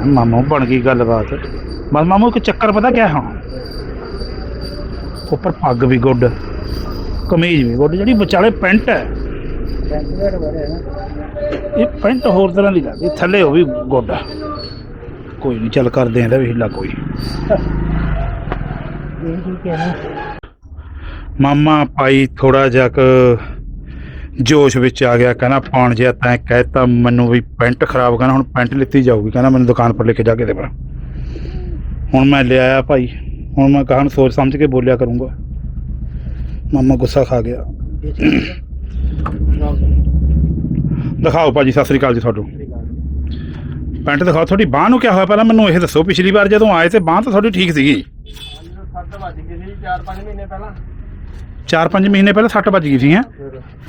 Speaker 1: ਮਾਮੂ ਬਣ ਗਈ ਗੱਲਬਾਤ। ਬਸ ਮਾਮੂ ਇੱਕ ਚੱਕਰ ਪਤਾ ਕਿਆ ਹੁਣ ਉੱਪਰ ਪੱਗ ਵੀ ਗੁੱਡ ਕਮੀਜ਼ ਵੀ ਗੁੱਡ ਜਿਹੜੀ ਵਿਚਾਲੇ ਪੈਂਟ ਹੈ। ਇਹ ਪੈਂਟ ਹੋਰ ਤਰ੍ਹਾਂ ਦੀ ਲੱਗਦੀ ਥੱਲੇ ਉਹ ਵੀ ਗੁੱਡ ਕੋਈ ਨਹੀਂ ਚੱਲ ਕਰਦੇ ਆਂ ਇਹਦਾ ਵੀ ਹਿੱਲਾ ਕੋਈ। ਮਾਮਾ ਪਾਈ ਥੋੜਾ ਜਿਹਾ ਕੁ ਜੋਸ਼ ਵਿੱਚ ਆ ਗਿਆ, ਕਹਿੰਦਾ, ਪਾਉਣ ਜਿਆ ਤੈਂ ਕਹਿਤਾ, ਮੈਨੂੰ ਵੀ ਪੈਂਟ ਖਰਾਬ ਕਹਿੰਦਾ ਹੁਣ ਪੈਂਟ ਲਿੱਤੀ ਜਾਊਗੀ। ਕਹਿੰਦਾ, ਮੈਨੂੰ ਦੁਕਾਨ ਪਰ ਲੈ ਕੇ ਜਾ ਕੇ ਦੇ ਪਰ ਹੁਣ ਮੈਂ ਲਿਆਇਆ ਭਾਈ, ਹੁਣ ਮੈਂ ਕਹਾਂ ਸੋਚ ਸਮਝ ਕੇ ਬੋਲਿਆ ਕਰੂੰਗਾ। ਮਾਮਾ ਗੁੱਸਾ ਖਾ ਗਿਆ। ਦਿਖਾਓ ਭਾਜੀ, ਸਤਿ ਸ੍ਰੀ ਅਕਾਲ ਜੀ ਤੁਹਾਨੂੰ ਪੈਂਟ ਦਿਖਾਓ, ਤੁਹਾਡੀ ਬਾਹ ਨੂੰ ਕਿਆ ਹੋਇਆ? ਪਹਿਲਾਂ ਮੈਨੂੰ ਇਹ ਦੱਸੋ, ਪਿਛਲੀ ਵਾਰ ਜਦੋਂ ਆਏ ਤੇ ਬਾਹ ਤਾਂ ਤੁਹਾਡੀ ਠੀਕ ਸੀਗੀ।
Speaker 2: ਸੱਤ ਵੱਜ ਸੀ 4-5 ਮਹੀਨੇ ਪਹਿਲਾਂ।
Speaker 1: 4-5 ਮਹੀਨੇ ਪਹਿਲਾਂ ਸੱਟ ਵੱਜ ਗਈ ਸੀ ਹੈ।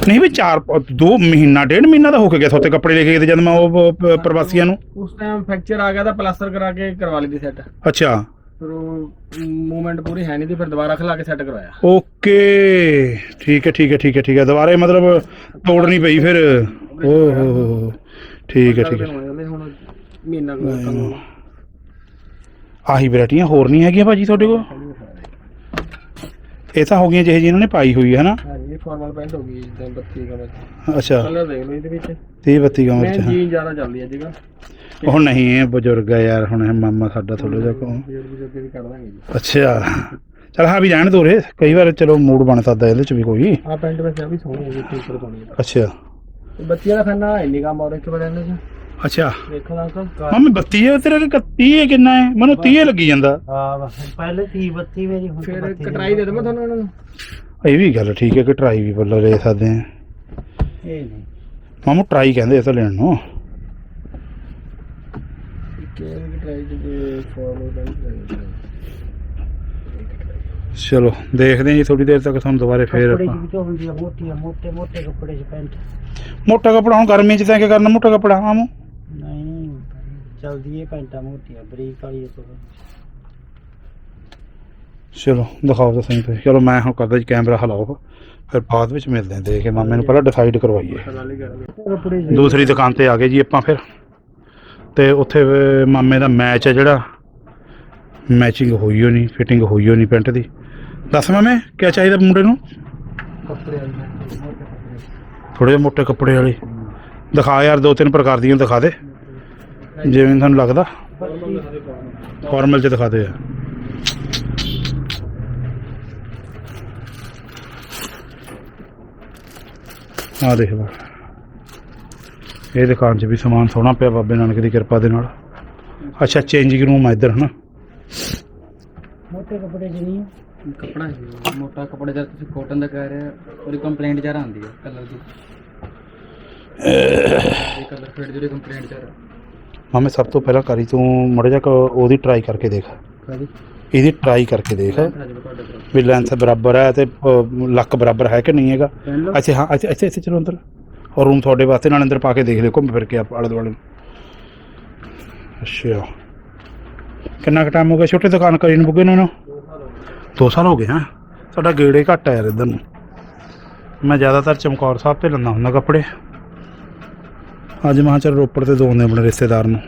Speaker 1: ਨਹੀਂ ਵੀ 4 2 ਮਹੀਨਾ ਡੇਢ ਮਹੀਨਾ ਦਾ ਹੋ ਕੇ ਗਿਆ ਸੋਤੇ ਕੱਪੜੇ ਲੈ ਕੇ ਗਏ ਤੇ ਜਦ ਮੈਂ ਉਹ ਪ- ਪ੍ਰਵਾਸੀਆਂ ਨੂੰ।
Speaker 2: ਉਸ ਟਾਈਮ ਫ੍ਰੈਕਚਰ ਆ ਗਿਆ ਤਾਂ ਪਲਾਸਟਰ ਕਰਾ ਕੇ ਕਰਵਾ ਲਈ ਦੀ ਸੈੱਟ
Speaker 1: ਅੱਛਾ।
Speaker 2: ਫਿਰ ਉਹ ਮੂਵਮੈਂਟ ਪੂਰੀ ਹੈ ਨਹੀਂ ਦੀ ਫਿਰ ਦੁਬਾਰਾ ਖਲਾ ਕੇ ਸੈੱਟ ਕਰਵਾਇਆ।
Speaker 1: ਓਕੇ। ਠੀਕ ਹੈ ਠੀਕ ਹੈ ਠੀਕ ਹੈ ਠੀਕ ਹੈ। ਦੁਬਾਰੇ ਮਤਲਬ ਤੋੜਨੀ ਪਈ ਫਿਰ। ਓ ਹੋ ਹੋ ਹੋ। ਠੀਕ ਹੈ ਠੀਕ ਹੈ।
Speaker 2: ਹੁਣ ਮਹੀਨਾ ਕੁ ਕੰਮ ਹੋਣਾ।
Speaker 1: ਆਹੀ ਵੈਰਾਈਟੀਆਂ ਹੋਰ ਨਹੀਂ ਹੈਗੀਆਂ ਭਾਜੀ ਤੁਹਾਡੇ ਕੋਲ? ਇਹ ਤਾਂ ਹੋ ਗਈਆਂ ਜਿਹੇ ਜਿਹੀ ਇਹਨਾਂ ਨੇ ਪਾਈ ਹੋਈ ਹੈ ਨਾ
Speaker 2: ਹਾਂਜੀ ਫਾਰਮਲ ਪੈਂਟ ਹੋ ਗਈ ਜਿੱਦਾਂ 32 ਦਾ ਵਿੱਚ
Speaker 1: ਅੱਛਾ।
Speaker 2: ਕਲਰ ਦੇਖ ਲਓ ਇਹਦੇ ਵਿੱਚ।
Speaker 1: 30 32 ਗਾਂ
Speaker 2: ਮੈਂ
Speaker 1: ਵਿੱਚ
Speaker 2: ਜੀਨ ਜ਼ਿਆਦਾ ਚੱਲਦੀ ਹੈ ਜੀਗਾ
Speaker 1: ਉਹ ਨਹੀਂ ਇਹ ਬਜ਼ੁਰਗ ਹੈ ਯਾਰ ਹੁਣ ਇਹ ਮਾਮਾ ਸਾਡਾ ਥੋੜਾ ਜਿਹਾ ਕੋ
Speaker 2: ਜੀ।
Speaker 1: ਅੱਛਾ। ਚਲ ਹਾਂ ਵੀ ਜਾਣ ਦੋ ਰੇ ਕਈ ਵਾਰ ਚਲੋ ਮੂਡ ਬਣ ਸਕਦਾ ਇਹਦੇ ਚ ਵੀ ਕੋਈ।
Speaker 2: ਆ ਪੈਂਟ ਵੈਸੇ ਆ ਵੀ ਸੋਹਣੀ ਹੈ ਜੀ ਉੱਪਰ ਪਾਉਣੀ
Speaker 1: ਅੱਛਾ।
Speaker 2: ਬੱਚਿਆਂ ਦਾ ਖਾਨਾ ਇੰਨੀ ਕੰਮ ਔਰ ਇੱਕ ਬੜੇ ਨੇ। ਜੀ
Speaker 1: ਅੱਛਾ।
Speaker 2: ਦੇਖੋ ਨਾ ਅੰਕਲ
Speaker 1: ਮਾਮੇ 32 ਹੈ ਤੇਰਾ ਕਿ 30 ਹੈ ਕਿੰਨਾ ਹੈ? ਮੈਨੂੰ 30 ਲੱਗੀ ਜਾਂਦਾ।
Speaker 6: ਹਾਂ ਬਸ ਪਹਿਲੇ 30 32 ਮੇਰੀ ਹੁਣ
Speaker 2: ਫਿਰ
Speaker 6: 32
Speaker 2: ਕਟਰਾਈ ਦੇ ਦਵਾਂ ਤੁਹਾਨੂੰ ਉਹਨਾਂ ਨੂੰ।
Speaker 1: ਇਹ ਵੀ ਗੱਲ ਠੀਕ ਹੈ ਕਿ ਟਰਾਈ ਵੀ ਬੱਲਾ ਲੈ ਸਕਦੇ ਆ
Speaker 6: ਇਹ ਨਹੀਂ।
Speaker 1: ਮਾਮੂ ਟਰਾਈ ਕਹਿੰਦੇ ਇਹ ਤਾਂ ਲੈਣ ਨੂੰ।
Speaker 2: ਕਟਰਾਈ ਦੇ
Speaker 1: ਚਲੋ ਦੇਖਦੇ ਹਾਂ ਜੀ ਥੋੜੀ ਦੇਰ ਤੱਕ ਤੁਹਾਨੂੰ ਦੁਬਾਰੇ ਫੇਰ
Speaker 6: ਕੱਪੜੇ
Speaker 1: ਆਪਾਂ।
Speaker 6: ਦੀ ਵਿੱਚੋਂ ਹੁੰਦੀ ਆ ਮੋਟੀਆਂ ਮੋਟੇ ਮੋਟੇ ਕੱਪੜੇ ਚ ਪੈਂਟ।
Speaker 1: ਮੋਟਾ ਕੱਪੜਾ ਹੁਣ ਗਰਮੀ ਚ ਤਾਂ ਕੀ ਕਰਨਾ ਮੋਟਾ ਕੱਪੜਾ ਆਮ?
Speaker 6: ਚਲਦੀ ਇਹ ਪੈਂਟਾਂ ਮੋਟੀਆਂ ਬਰੀਕ ਵਾਲੀ ਤੋਂ
Speaker 1: ਚਲੋ ਦਿਖਾਓ ਤਾਂ ਸਹੀ ਤੁਸੀਂ। ਚਲੋ ਮੈਂ ਹੁਣ ਕਰਦਾ ਜੀ ਕੈਮਰਾ ਹਲਾਓ। ਫਿਰ ਬਾਅਦ ਵਿੱਚ ਮਿਲਦੇ ਹਾਂ ਦੇਖ ਕੇ ਮਾਮੇ ਨੂੰ ਪਹਿਲਾਂ ਡਿਸਾਈਡ ਕਰਵਾਈਏ। ਦੂਸਰੀ ਦੁਕਾਨ ਤੇ ਆ ਗਏ ਜੀ ਆਪਾਂ ਫਿਰ। ਤੇ ਉੱਥੇ ਮਾਮੇ ਦਾ ਮੈਚ ਹੈ ਜਿਹੜਾ। ਮੈਚਿੰਗ ਹੋਈ ਹੋ ਨਹੀਂ ਫਿਟਿੰਗ ਹੋਈ ਹੋ ਨਹੀਂ ਪੈਂਟ ਦੀ। ਦੱਸ ਮਾਮੇ ਕੀ ਚਾਹੀਦਾ ਮੁੰਡੇ ਨੂੰ? ਥੋੜੇ ਮੋਟੇ ਕੱਪੜੇ ਵਾਲੇ। ਦਿਖਾ ਯਾਰ ਦੋ ਤਿੰਨ ਪ੍ਰਕਾਰ ਦੀਆਂ ਦਿਖਾ ਦੇ। ਜਿਵੇਂ ਤੁਹਾਨੂੰ ਲੱਗਦਾ। ਫਾਰਮਲ ਚ ਦਿਖਾ ਦੇ ਯਾਰ ਆ ਦੇਖ ਲਾ ਇਹ ਦੁਕਾਨ 'ਚ ਵੀ ਸਮਾਨ ਸੋਹਣਾ ਪਿਆ ਬਾਬੇ ਨਾਨਕ ਦੀ ਕਿਰਪਾ ਦੇ ਨਾਲ। ਅੱਛਾ ਚੇਂਜਿੰਗ ਰੂਮ ਆ ਇੱਧਰ ਹਨਾ?
Speaker 6: ਮੋਟੇ ਕੱਪੜੇ ਨਹੀਂ
Speaker 9: ਕੱਪੜਾ ਹੈ ਮੋਟਾ ਕੱਪੜਾ ਜਦ ਤੁਸੀਂ ਕਾਟਨ ਦਾ ਕਹਿ ਰਹੇ ਹੋ ਉਹਦੀ ਕੰਪਲੇਂਟ ਜਰਾ ਆਉਂਦੀ ਹੈ ਕਲਰ ਦੀ। ਇਹ ਕਲਰ ਫੇਡ ਜਿਹੜੀ ਕੰਪਲੇਂਟ
Speaker 1: ਮਾਮੇ ਸਭ ਤੋਂ ਪਹਿਲਾਂ ਕਰੀ ਤੂੰ ਮੜਾ ਜਾ ਉਹਦੀ ਟਰਾਈ ਕਰਕੇ ਦੇਖ। ਇਹਦੀ ਟਰਾਈ ਕਰਕੇ ਦੇਖ। ਵੀ ਲੈਂਥ ਬਰਾਬਰ ਹੈ ਤੇ ਲੱਕ ਬਰਾਬਰ ਹੈ ਕਿ ਨਹੀਂ ਹੈਗਾ? ਅੱਛਾ ਹਾਂ ਅੱਛਾ ਇੱਥੇ ਇੱਥੇ ਚਲੋ ਅੰਦਰ। ਔਰ ਰੂਮ ਤੁਹਾਡੇ ਵਾਸਤੇ ਨਾਲ ਅੰਦਰ ਪਾ ਕੇ ਦੇਖ ਲਿਓ ਘੁੰਮ ਫਿਰ ਕੇ ਆਪ ਆਲੇ ਦੁਆਲੇ। ਅੱਛਾ। ਕਿੰਨਾ ਕੁ ਟਾਈਮ ਹੋ ਗਿਆ ਛੋਟੇ ਦੁਕਾਨ ਕਰੀ ਨੂੰ ਬੁੱਗੇ ਨੂੰ ਦੋ ਸਾਲ ਹੋ ਗਏ ਹਾਂ। ਸਾਡਾ ਗੇੜੇ ਘੱਟ ਆ ਯਾਰ ਇੱਧਰ ਨੂੰ। ਮੈਂ ਜ਼ਿਆਦਾਤਰ ਚਮਕੌਰ ਸਾਹਿਬ ਤੇ ਲੰਦਾ ਹੁੰਦਾ ਕੱਪੜੇ। ਅੱਜ ਮੈਂ ਕਿਹਾ ਚੱਲ ਰੋਪੜ ਤੇ ਦੋ ਨੇ ਆਪਣੇ ਰਿਸ਼ਤੇਦਾਰ ਨੂੰ।